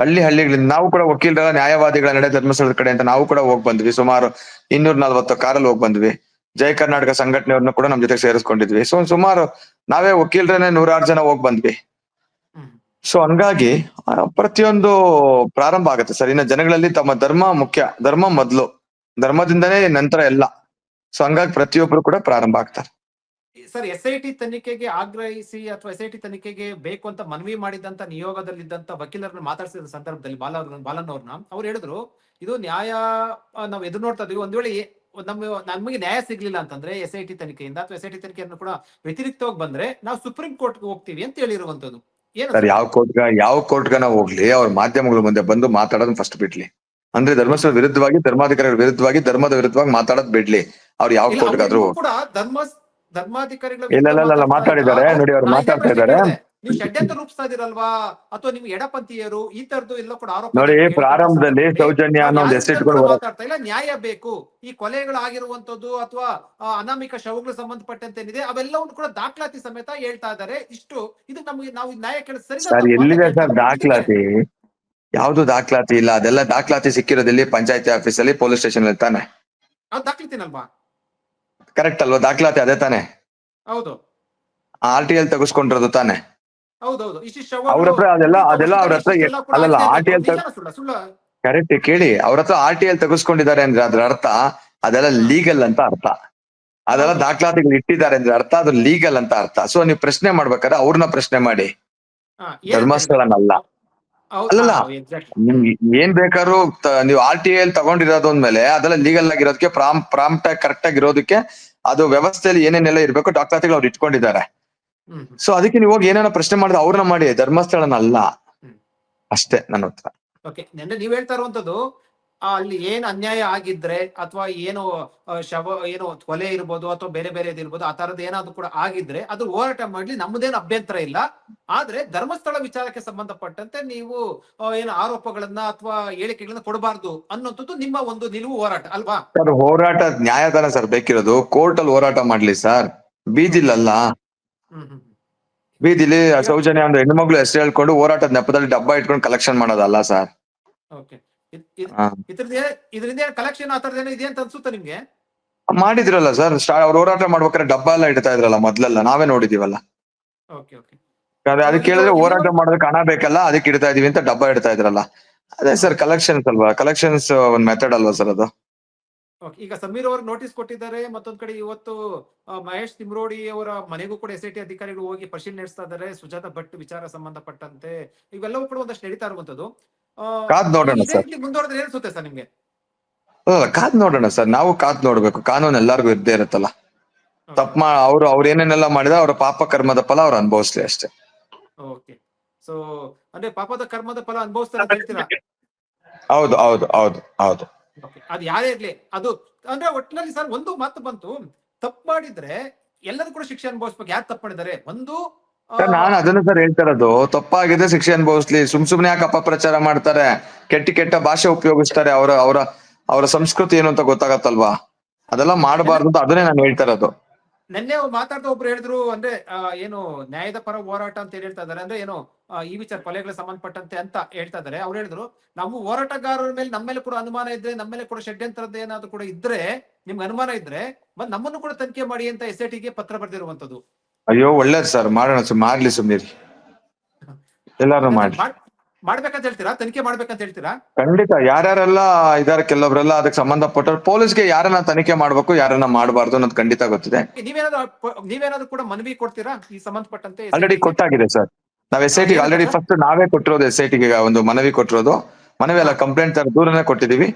ಹಳ್ಳಿ ಹಳ್ಳಿಗಳಿಂದ ನಾವು ಕೂಡ ವಕೀಲರ ನ್ಯಾಯವಾದಿಗಳ ನಡೆ ಧರ್ಮಸ್ಥಳದ ಕಡೆ ಅಂತ ನಾವು ಕೂಡ ಹೋಗ್ ಬಂದ್ವಿ. ಸುಮಾರು ಇನ್ನೂರ ನಲ್ವತ್ತು ಕಾರಲ್ಲಿ ಹೋಗ್ ಬಂದ್ವಿ. ಜಯ ಕರ್ನಾಟಕ ಸಂಘಟನೆಯವ್ರನ್ನ ಕೂಡ ನಮ್ ಜೊತೆ ಸೇರಿಸ್ಕೊಂಡಿದ್ವಿ. ಸೊ ಸುಮಾರು ನಾವೇ ವಕೀಲರನ್ನೇ ನೂರಾರು ಜನ ಹೋಗ್ ಬಂದ್ವಿ. ಸೊ ಹಂಗಾಗಿ ಪ್ರತಿಯೊಂದು ಪ್ರಾರಂಭ ಆಗುತ್ತೆ ಸರ್. ಇನ್ನು ಜನಗಳಲ್ಲಿ ತಮ್ಮ ಧರ್ಮ ಮುಖ್ಯ, ಧರ್ಮ ಮೊದ್ಲು. ಧರ್ಮದಿಂದನೇ ನಂತರ ಎಲ್ಲ. ಸೊ ಹಂಗಾಗಿ ಪ್ರತಿಯೊಬ್ರು ಕೂಡ ಪ್ರಾರಂಭ ಆಗ್ತಾರೆ. ಸರ್ ಎಸ್ ಐ ಟಿ ತನಿಖೆಗೆ ಆಗ್ರಹಿಸಿ ಅಥವಾ ಎಸ್ ಐ ಟಿ ತನಿಖೆಗೆ ಬೇಕು ಅಂತ ಮನವಿ ಮಾಡಿದಂತ ನಿಯೋಗದಲ್ಲಿದ್ದಂತ ವಕೀಲರನ್ನ ಮಾತಾಡಿಸಿದ ಸಂದರ್ಭದಲ್ಲಿ ಬಾಲ ಬಾಲನ್ ಅವ್ರನ್ನ ಅವ್ರು ಹೇಳಿದ್ರು ಇದು ನ್ಯಾಯ ನಾವು ಎದುರು ನೋಡ್ತಾ ಇದೀವಿ. ಒಂದ್ ವೇಳೆ ನಮ್ಮ ನಮಗೆ ನ್ಯಾಯ ಸಿಗ್ಲಿಲ್ಲ ಅಂತಂದ್ರೆ ಎಸ್ ಐ ಟಿ ತನಿಖೆಯಿಂದ ಅಥವಾ ಎಸ್ ಐ ಟಿ ತನಿಖೆಯನ್ನು ಕೂಡ ವ್ಯತಿರಿಕ್ತವಾಗಿ ಬಂದ್ರೆ ನಾವು ಸುಪ್ರೀಂ ಕೋರ್ಟ್ಗೆ ಹೋಗ್ತೀವಿ ಅಂತ ಹೇಳಿರುವಂತದ್ದು ಏನು ಸರ್ ಯಾವ ಕೋರ್ಟ್ ಯಾವ ನಾವು ಹೋಗ್ಲಿ ಅವ್ರ ಮಾಧ್ಯಮಗಳ ಮುಂದೆ ಬಂದು ಮಾತಾಡೋದು ಫಸ್ಟ್ ಬಿಡ್ಲಿ. ಅಂದ್ರೆ ಧರ್ಮಸ್ಥಳ ವಿರುದ್ಧವಾಗಿ ಧರ್ಮಾಧಿಕಾರಿಗಳ ವಿರುದ್ಧವಾಗಿ ಧರ್ಮದ ವಿರುದ್ಧವಾಗಿ ಮಾತಾಡೋದ್ ಬಿಡ್ಲಿ. ಅವ್ರು ಯಾವ ಕೋರ್ಟ್ ಕೋರ್ಟ್ಗಾದ್ರು ಕೂಡ ಧರ್ಮ ಧರ್ಮಾಧಿಕಾರಿಗಳ ಇಲ್ಲ, ಮಾತಾಡಿದ್ದಾರೆ. ಮಾತಾಡ್ತಾ ನೋಡಿ, ಅವ್ರು ಮಾತಾಡ್ತಾ ಇದ್ದಾರೆ. ನೀವು ಷಡ್ಯಂತ್ರ ರೂಪಿಸ್ತಾ ಇದೀರಲ್ವಾ ಅಥವಾ ನಿಮ್ಗೆ ಎಡಪಂಥೀಯರು ಈ ತರದ್ದು ಎಲ್ಲ ಕೂಡ ಆರೋಪ ನೋಡಿ ಪ್ರಾರಂಭದಲ್ಲಿ ಸೌಜನ್ಯ ಅನ್ನೋ ಒಂದು ನಾವು ಹೆಸರು ಇಟ್ಕೊಂಡು ವಿರುದ್ಧ ಮಾತಾಡ್ತಾ ಇಲ್ಲ ನ್ಯಾಯ ಬೇಕು. ಈ ಕೊಲೆಗಳಾಗಿರುವಂತದ್ದು ಅಥವಾ ಆ, ಅನಾಮಿಕ ಶವಗಳು ಸಂಬಂಧಪಟ್ಟಂತೆ ಏನಿದೆ ಅವೆಲ್ಲವನ್ನು ಕೂಡ ದಾಖಲಾತಿ ಸಮೇತ ಹೇಳ್ತಾ ಇದ್ದಾರೆ. ಇಷ್ಟು. ಇದು ನಮಗೆ ನಾವು ನ್ಯಾಯ ಕೇಳ ಸರಿ ಸರ್ ಎಲ್ಲಿದೆ ಸರ್ ದಾಖಲಾತಿ? ಯಾವ್ದು ದಾಖಲಾತಿ ಇಲ್ಲ. ಅದೆಲ್ಲ ದಾಖಲಾತಿ ಸಿಕ್ಕಿರೋದಿಲ್ಲಿ ಪಂಚಾಯತಿ ಆಫೀಸಲ್ಲಿ ಪೊಲೀಸ್ ಸ್ಟೇಷನ್ ಅಲ್ಲಿ ತಾನೆ ದಾಖಲಿತೀನಲ್ವಾ? ಕರೆಕ್ಟ್ ಅಲ್ವಾ? ದಾಖಲಾತಿ ಅದೇ ತಾನೆ? ಹೌದು. ಆರ್ ಟಿ ಎಲ್ ತೆಗೆಸ್ಕೊಂಡಿರೋದು ತಾನೆ? ಹೌದೌದು. ಅವ್ರ ಹತ್ರ ಅದೆಲ್ಲ ಅದೆಲ್ಲ ಅವ್ರ ಹತ್ರ ಅಲ್ಲಲ್ಲ ಆರ್ ಟಿ ಎಲ್ ಸುಳ್ಳು ಕರೆಕ್ಟ್ ಕೇಳಿ. ಅವ್ರ ಹತ್ರ ಆರ್ ಟಿ ಎಲ್ ತೆಗೆಸ್ಕೊಂಡಿದ್ದಾರೆ ಅಂದ್ರೆ ಅದ್ರ ಅರ್ಥ ಅದೆಲ್ಲ ಲೀಗಲ್ ಅಂತ ಅರ್ಥ. ಅದೆಲ್ಲ. ದಾಖಲಾತಿಗಳು ಇಟ್ಟಿದ್ದಾರೆ ಅಂದ್ರೆ ಅರ್ಥ ಅದು ಲೀಗಲ್ ಅಂತ ಅರ್ಥ. ಸೊ ನೀವು ಪ್ರಶ್ನೆ ಮಾಡ್ಬೇಕಾದ್ರೆ ಅವ್ರನ್ನ ಪ್ರಶ್ನೆ ಮಾಡಿ. ಧರ್ಮಸ್ಥಳನಲ್ಲ. ಅಲ್ಲಲ್ಲ. ನಿಮ್ಗೆ ಏನ್ ಬೇಕಾದ್ರು ನೀವು ಆರ್ ಟಿ ಐಲ್ ತಗೊಂಡಿರೋದು ಅಂದ್ಮೇಲೆ ಅದೆಲ್ಲ ಲೀಗಲ್ ಆಗಿರೋದಕ್ಕೆ ಪ್ರಾಮ್ ಪ್ರಾಂಪ್ಟ್ ಆಗಿ ಕರೆಕ್ಟ್ ಆಗಿರೋದಕ್ಕೆ ಅದು ವ್ಯವಸ್ಥೆಯಲ್ಲಿ ಏನೇನೆಲ್ಲ ಇರ್ಬೇಕು ಡಾಕ್ಟರ್ ಅವ್ರು ಇಟ್ಕೊಂಡಿದ್ದಾರೆ. ಸೊ ಅದಕ್ಕೆ ನೀವು ಹೋಗಿ ಏನೇನೋ ಪ್ರಶ್ನೆ ಮಾಡಿದ್ರೆ ಅವ್ರನ್ನ ಮಾಡಿ ಧರ್ಮಸ್ಥಳನ ಅಲ್ಲ ಅಷ್ಟೇ ನನ್ನ ಹತ್ರ ಓಕೆ ನೀವ್ ಹೇಳ್ತಾ ಇರುವಂತದ್ದು ಅಲ್ಲಿ ಏನ್ ಅನ್ಯಾಯ ಆಗಿದ್ರೆ ಅಥವಾ ಏನು ಶವ ಏನು ಕೊಲೆ ಇರ್ಬೋದು ಅಥವಾ ಬೇರೆ ಬೇರೆ ಇರ್ಬೋದು ಆ ತರದ್ ಏನಾದ್ರು ಕೂಡ ಆಗಿದ್ರೆ ಅದು ಹೋರಾಟ ಮಾಡ್ಲಿ. ನಮ್ಮದೇನು ಅಭ್ಯಂತರ ಇಲ್ಲ. ಆದ್ರೆ ಧರ್ಮಸ್ಥಳ ವಿಚಾರಕ್ಕೆ ಸಂಬಂಧಪಟ್ಟಂತೆ ನೀವು ಏನು ಆರೋಪಗಳನ್ನ ಅಥವಾ ಹೇಳಿಕೆಗಳನ್ನ ಕೊಡಬಾರ್ದು ಅನ್ನೋಂಥದ್ದು ನಿಮ್ಮ ಒಂದು ನಿಲುವು ಹೋರಾಟ ಅಲ್ವಾ? ಸರ್ ಹೋರಾಟ ನ್ಯಾಯದಾನ ಸರ್ ಬೇಕಿರೋದು. ಕೋರ್ಟ್ ಅಲ್ಲಿ ಹೋರಾಟ ಮಾಡ್ಲಿ ಸರ್. ಬೀದಿಲಲ್ಲ. ಬೀದಿಲಿ ಸೌಜನ್ಯ ಅಂದ್ರೆ ಹೆಣ್ಮಕ್ಳು ಹೆಸರು ಹೇಳ್ಕೊಂಡು ಹೋರಾಟದ ನೆಪದಲ್ಲಿ ಡಬ್ಬ ಇಟ್ಕೊಂಡು ಕಲೆಕ್ಷನ್ ಮಾಡೋದಲ್ಲ ಸರ್. ಓಕೆ. ಇದ್ರದ್ದು ಇದರಿಂದ ಕಲೆಕ್ಷನ್ ಆ ತರದೇನೋ ಇದೆ ಅಂತ ಅನ್ಸುತ್ತಾ ನಿಮ್ಗೆ? ಮಾಡಿದ್ರಲ್ಲ ಸರ್ ಅವ್ರು ಹೋರಾಟ ಮಾಡ್ಬೇಕಾದ್ರೆ ಡಬ್ಬ ಎಲ್ಲ ಇಡ್ತಾ ಇದ್ರಲ್ಲ ಮೊದ್ಲೆಲ್ಲ ನಾವೇ ನೋಡಿದೀವಲ್ಲ. Okay okay. ಅದೇ ಅದಕ್ಕೆ ಕೇಳಿದ್ರೆ ಹೋರಾಟ ಮಾಡೋದಕ್ಕೆ ಹಣ ಬೇಕಲ್ಲ ಅದಕ್ಕೆ ಇಡ್ತಾ ಇದೀವಿ ಅಂತ ಡಬ್ಬ ಇಡ್ತಾ ಇದ್ರಲ್ಲ. ಅದೇ ಸರ್ ಕಲೆಕ್ಷನ್ಸ್ ಅಲ್ವಾ? ಕಲೆಕ್ಷನ್ಸ್ ಒಂದ್ ಮೆಥಡ್ ಅಲ್ವಾ ಸರ್ ಅದು? ಈಗ ಸಮೀರ್ ಅವರು ನೋಟಿಸ್ ಕೊಟ್ಟಿದ್ದಾರೆ ಮತ್ತೊಂದ್ ಕಡೆ ಇವತ್ತು ಮಹೇಶ್ ತಿಮ್ರೋಡಿ ಅವರ ಮನೆಗೂ ಕೂಡ ಎಸ್ ಐ ಟಿ ಅಧಿಕಾರಿಗಳು ಹೋಗಿ ಪರಿಶೀಲನೆ ನಡೆಸ್ತಾ ಇದ್ದಾರೆ ಸುಜಾತ ಭಟ್ ವಿಚಾರ ಸಂಬಂಧಪಟ್ಟಂತೆ. ಇವೆಲ್ಲವೂ ಕೂಡ ಒಂದಷ್ಟು ನಡೀತಾ ಇರುವಂತದ್ದು ಕಾದ್ ನೋಡೋಣ ಸರ್. ಮುಂದುವರೆದ್ರೆ ಸರ್ ನಿಮ್ಗೆ? ಕಾದ್ ನೋಡೋಣ ಸರ್. ನಾವು ಕಾದ್ ನೋಡ್ಬೇಕು. ಕಾನೂನು ಎಲ್ಲಾರ್ಗು ಇದ್ದೇ ಇರುತ್ತಲ್ಲ. ತಪ್ಪ ಮಾ ಅವ್ರು ಅವ್ರು ಏನೇನೆಲ್ಲ ಮಾಡಿದ ಅವ್ರ ಪಾಪ ಕರ್ಮದ ಫಲ ಅವ್ರು ಅನುಭವಿಸ್ಲಿ ಅಷ್ಟೇ. ಓಕೆ. ಸೊ ಅಂದ್ರೆ ಪಾಪದ ಕರ್ಮದ ಫಲ ಅನುಭವಿಸ್ತಾರೆ ಅಂತ ಹೇಳ್ತೀರಾ? ಹೌದು ಹೌದು ಹೌದು ಹೌದು. ಅದು ಯಾರೇ ಇರ್ಲಿ ಅದು ಅಂದ್ರೆ ಒಟ್ಟಿನಲ್ಲಿ ಸರ್ ಒಂದು ಮಾತು ಬಂತು. ತಪ್ಪು ಮಾಡಿದ್ರೆ ಎಲ್ಲರೂ ಕೂಡ ಶಿಕ್ಷೆ ಅನುಭವಿಸ್ಬೇಕು. ಯಾರು ತಪ್ಪು ಮಾಡಿದ್ದಾರೆ? ಒಂದು ನಾನು ಅದನ್ನ ಸರ್ ಹೇಳ್ತಾ ಇರೋದು. ತಪ್ಪಾಗಿದೆ ಶಿಕ್ಷೆ ಅನುಭವಿಸ್ಲಿ. ಸುಮ್ ಸುಮ್ನೆ ಯಾಕೆ ಅಪಪ್ರಚಾರ ಮಾಡ್ತಾರೆ? ಕೆಟ್ಟ ಕೆಟ್ಟ ಭಾಷೆ ಉಪಯೋಗಿಸ್ತಾರೆ ಅವರ ಅವರ ಅವರ ಸಂಸ್ಕೃತಿ ಏನು ಅಂತ ಗೊತ್ತಾಗತ್ತಲ್ವಾ? ಅದೆಲ್ಲ ಮಾಡಬಾರ್ದು ಅಂತ ಅದನ್ನೇ ನಾನು ಹೇಳ್ತಾ ಇರೋದು. ನಿನ್ನೆ ಮಾತಾಡ್ತಾ ಒಬ್ರು ಹೇಳಿದ್ರು, ಅಂದ್ರೆ ಏನು ನ್ಯಾಯದ ಪರ ಹೋರಾಟ ಅಂತ ಹೇಳ್ತಾ ಇದಾರೆ? ಅಂದ್ರೆ, ಏನು ಈ ವಿಚಾರ ಕೊಲೆಗಳಿಗೆ ಸಂಬಂಧಪಟ್ಟಂತೆ ಅಂತ ಹೇಳ್ತಾ ಇದಾರೆ. ಅವ್ರು ಹೇಳಿದ್ರು, ನಾವು ಹೋರಾಟಗಾರರ ಮೇಲೆ ನಮ್ಮ ಮೇಲೆ ಕೂಡ ಅನುಮಾನ ಇದ್ರೆ, ನಮ್ಮ ಮೇಲೆ ಕೂಡ ಷಡ್ಯಂತರದ ಏನಾದ್ರು ಕೂಡ ಇದ್ರೆ, ನಿಮ್ಗೆ ಅನುಮಾನ ಇದ್ರೆ ಮತ್ತೆ ನಮ್ಮನ್ನು ಕೂಡ ತನಿಖೆ ಮಾಡಿ ಅಂತ ಎಸ್ ಐ ಟಿಗೆ ಪತ್ರ ಬರೆದಿರುವಂತದ್ದು ಅಯ್ಯೋ ಒಳ್ಳೇದು ಸರ್. ಮಾಡೋಣ ಸರ್ ಮಾಡ್ಲಿ ಸುಮ್ನಿರಿ. ಎಲ್ಲಾರು ಮಾಡಿ ಮಾಡ್ಬೇಕಂತ ಹೇಳ್ತೀರಾ? ತನಿಖೆ ಮಾಡ್ಬೇಕಂತ ಹೇಳ್ತೀರಾ? ಖಂಡಿತ. ಯಾರ್ಯಾರೆಲ್ಲ ಇದಾರೆ ಕೆಲವರೆಲ್ಲ ಅದಕ್ಕೆ ಸಂಬಂಧಪಟ್ಟ ಪೊಲೀಸ್ಗೆ ಯಾರನ್ನ ತನಿಖೆ ಮಾಡ್ಬೇಕು ಯಾರನ್ನ ಮಾಡಬಾರ್ದು ಅನ್ನೋದು ಖಂಡಿತ ಗೊತ್ತಿದೆ. ನೀವೇನಾದ್ರು ಕೂಡ ಮನವಿ ಕೊಡ್ತೀರಾ ಈ ಸಂಬಂಧಪಟ್ಟಂತೆ ಆಲ್ರೆಡಿ ಕೊಟ್ಟಾಗಿದೆ ಸರ್. ನಾವ್ S I T already first ನಾವೇ ಕೊಟ್ಟಿರೋದು ಎಸ್ ಐ ಟಿಗೆ ಒಂದು ಮನವಿ ಕೊಟ್ಟಿರೋದು. ಮನವಿ ಅಲ್ಲ ಕಂಪ್ಲೇಂಟ್ ತರ ದೂರನೇ ಕೊಟ್ಟಿದೀವಿ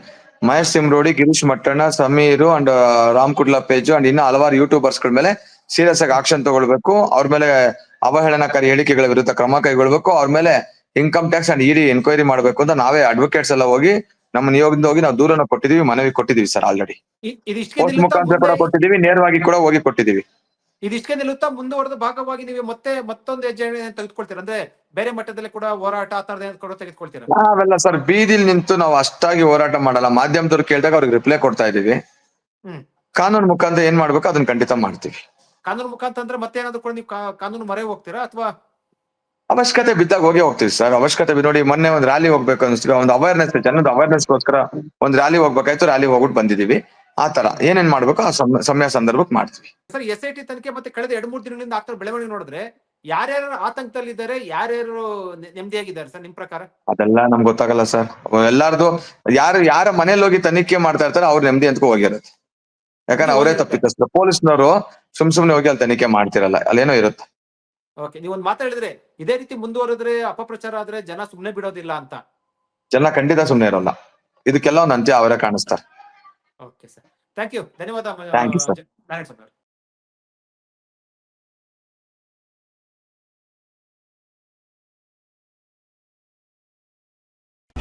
Mahesh Simrodi Girish Mattanna Sameer and Ram Kudla page and ಇನ್ನ ಹಲವಾರು ಯೂಟ್ಯೂಬರ್ಸ್ಗಳ ಮೇಲೆ ಸೀರಿಯಸ್ ಆಗಿ ಆಕ್ಷನ್ ತಗೊಳ್ಬೇಕು. ಅವ್ರ ಮೇಲೆ ಅವಹೇಳನಕಾರಿ ಹೇಳಿಕೆಗಳ ವಿರುದ್ಧ ಕ್ರಮ ಕೈಗೊಳ್ಬೇಕು. ಅವ್ರ ಮೇಲೆ income tax and ED enquiry ಮಾಡ್ಬೇಕು ಅಂತ ನಾವೇ ಅಡ್ವೊಕೇಟ್ಸ್ ಎಲ್ಲ ಹೋಗಿ ನಮ್ಮ ನಿಯೋಗದಿಂದ ಹೋಗಿ ನಾವು ದೂರನ ಕೊಟ್ಟಿದೀವಿ ಮನವಿ ಕೊಟ್ಟಿದೀವಿ ಸರ್ ಆಲ್ರೆಡಿ ಮುಖಾಂತರ ಕೂಡ ಕೊಟ್ಟಿದೀವಿ ನೇರವಾಗಿ ಕೂಡ ಹೋಗಿ ಕೊಟ್ಟಿದೀವಿ. ಇದಿಷ್ಟಕ್ಕೆ ನಿಲ್ಲುತ್ತಾ ಮುಂದುವರೆದ ಭಾಗವಾಗಿ ನೀವು ಮತ್ತೆ ಮತ್ತೊಂದು ಹೆಜ್ಜೆ ತೆಗೆದುಕೊಳ್ತೀರ? ಅಂದ್ರೆ ಬೇರೆ ಮಟ್ಟದಲ್ಲಿ ಕೂಡ ಹೋರಾಟ ಆ ತರದ ತೆಗೆದುಕೊಳ್ತೀರಾ? ನಾವೆಲ್ಲ ಸರ್ ಬೀದಿಲ್ ನಿಂತು ನಾವು ಅಷ್ಟಾಗಿ ಹೋರಾಟ ಮಾಡಲ್ಲ. ಮಾಧ್ಯಮದವ್ರು ಕೇಳಿದಾಗ ಅವ್ರಿಗೆ ರಿಪ್ಲೈ ಕೊಡ್ತಾ ಇದೀವಿ. ಕಾನೂನು ಮುಖಾಂತರ ಏನ್ ಮಾಡ್ಬೇಕು ಅದನ್ನ ಖಂಡಿತ ಮಾಡ್ತೀವಿ. ಕಾನೂನು ಮುಖಾಂತರ ಅಂದ್ರೆ ಮತ್ತೆ ಏನಾದ್ರು ಕೂಡ ನೀವು ಕಾನೂನು ಮರೆ ಹೋಗ್ತೀರಾ? ಅಥವಾ ಅವಶ್ಯಕತೆ ಬಿದ್ದಾಗ ಹೋಗಿ ಹೋಗ್ತೀವಿ ಸರ್. ಅವಶ್ಯಕತೆ ನೋಡಿ ಮೊನ್ನೆ ಒಂದ್ ರ್ಯಾಲಿ ಹೋಗ್ಬೇಕು ಅನಿಸ್ತೀವಿ ಒಂದು ಅವೇರ್ನೆಸ್ ಜನದ ಅವೇರ್ನೆಸ್ಗೋಸ್ಕರ ಒಂದ್ ರ್ಯಾಲಿ ಹೋಗ್ಬೇಕಾಯ್ತು. ರ್ಯಾಲಿ ಹೋಗ್ಬಿಟ್ಟು ಬಂದಿದೀವಿ. ಆ ತರ ಏನೇನ್ ಮಾಡ್ಬೇಕು ಆ ಸಮ- ಸಮಯ ಸಂದರ್ಭಕ್ಕೆ ಮಾಡ್ತೀವಿ. ಸರ್ ಎಸ್ ಐ ಟಿ ತನಿಖೆ ಮತ್ತೆ ಕಳೆದ ಎರಡ್ ಮೂರು ದಿನಗಳಿಂದ ಆಗ್ತಾ ಬೆಳವಣಿಗೆ ನೋಡಿದ್ರೆ ಯಾರ್ಯಾರು ಆತಂಕದಲ್ಲಿದ್ದಾರೆ ಯಾರ್ಯಾರು ನೆಮ್ಮದಿಯಾಗಿದ್ದಾರೆ ಸರ್ ನಿಮ್ ಪ್ರಕಾರ? ಅದೆಲ್ಲ ನಮ್ಗೆ ಗೊತ್ತಾಗಲ್ಲ ಸರ್. ಎಲ್ಲಾರ್ದು ಯಾರು ಯಾರ ಮನೇಲಿ ಹೋಗಿ ತನಿಖೆ ಮಾಡ್ತಾ ಇರ್ತಾರೆ ಅವ್ರ ನೆಮ್ಮದಿ ಅಂತ ಹೋಗಿರುತ್ತೆ. ಯಾಕಂದ್ರೆ ಅವರೇ ತಪ್ಪಿತಸ್ತಾರೆ ಪೊಲೀಸ್ನವರು ಸುಮ್ ಸುಮ್ನೆ ಹೋಗಿ ಅಲ್ಲಿ ತನಿಖೆ ಮಾಡ್ತಿರಲ್ಲ ಅಲ್ಲೇನೋ ಇರುತ್ತೆ. ಓಕೆ ನೀವು ಒಂದು ಮಾತು ಹೇಳಿದ್ರೆ ಇದೇ ರೀತಿ ಮುಂದುವರೆದ್ರೆ ಅಪಪ್ರಚಾರ ಆದ್ರೆ ಜನ ಸುಮ್ನೆ ಬಿಡೋದಿಲ್ಲ ಅಂತ. ಜನ ಖಂಡಿತ ಸುಮ್ನೆ ಇರೋಲ್ಲ. ಇದಕ್ಕೆಲ್ಲ ಒಂದು ಅಂತ್ಯ ಅವರೇ ಕಾಣಿಸ್ತಾರೆ. Okay sir. Thank you. ಧನ್ಯವಾದ. Thank you sir. Narayana Swamy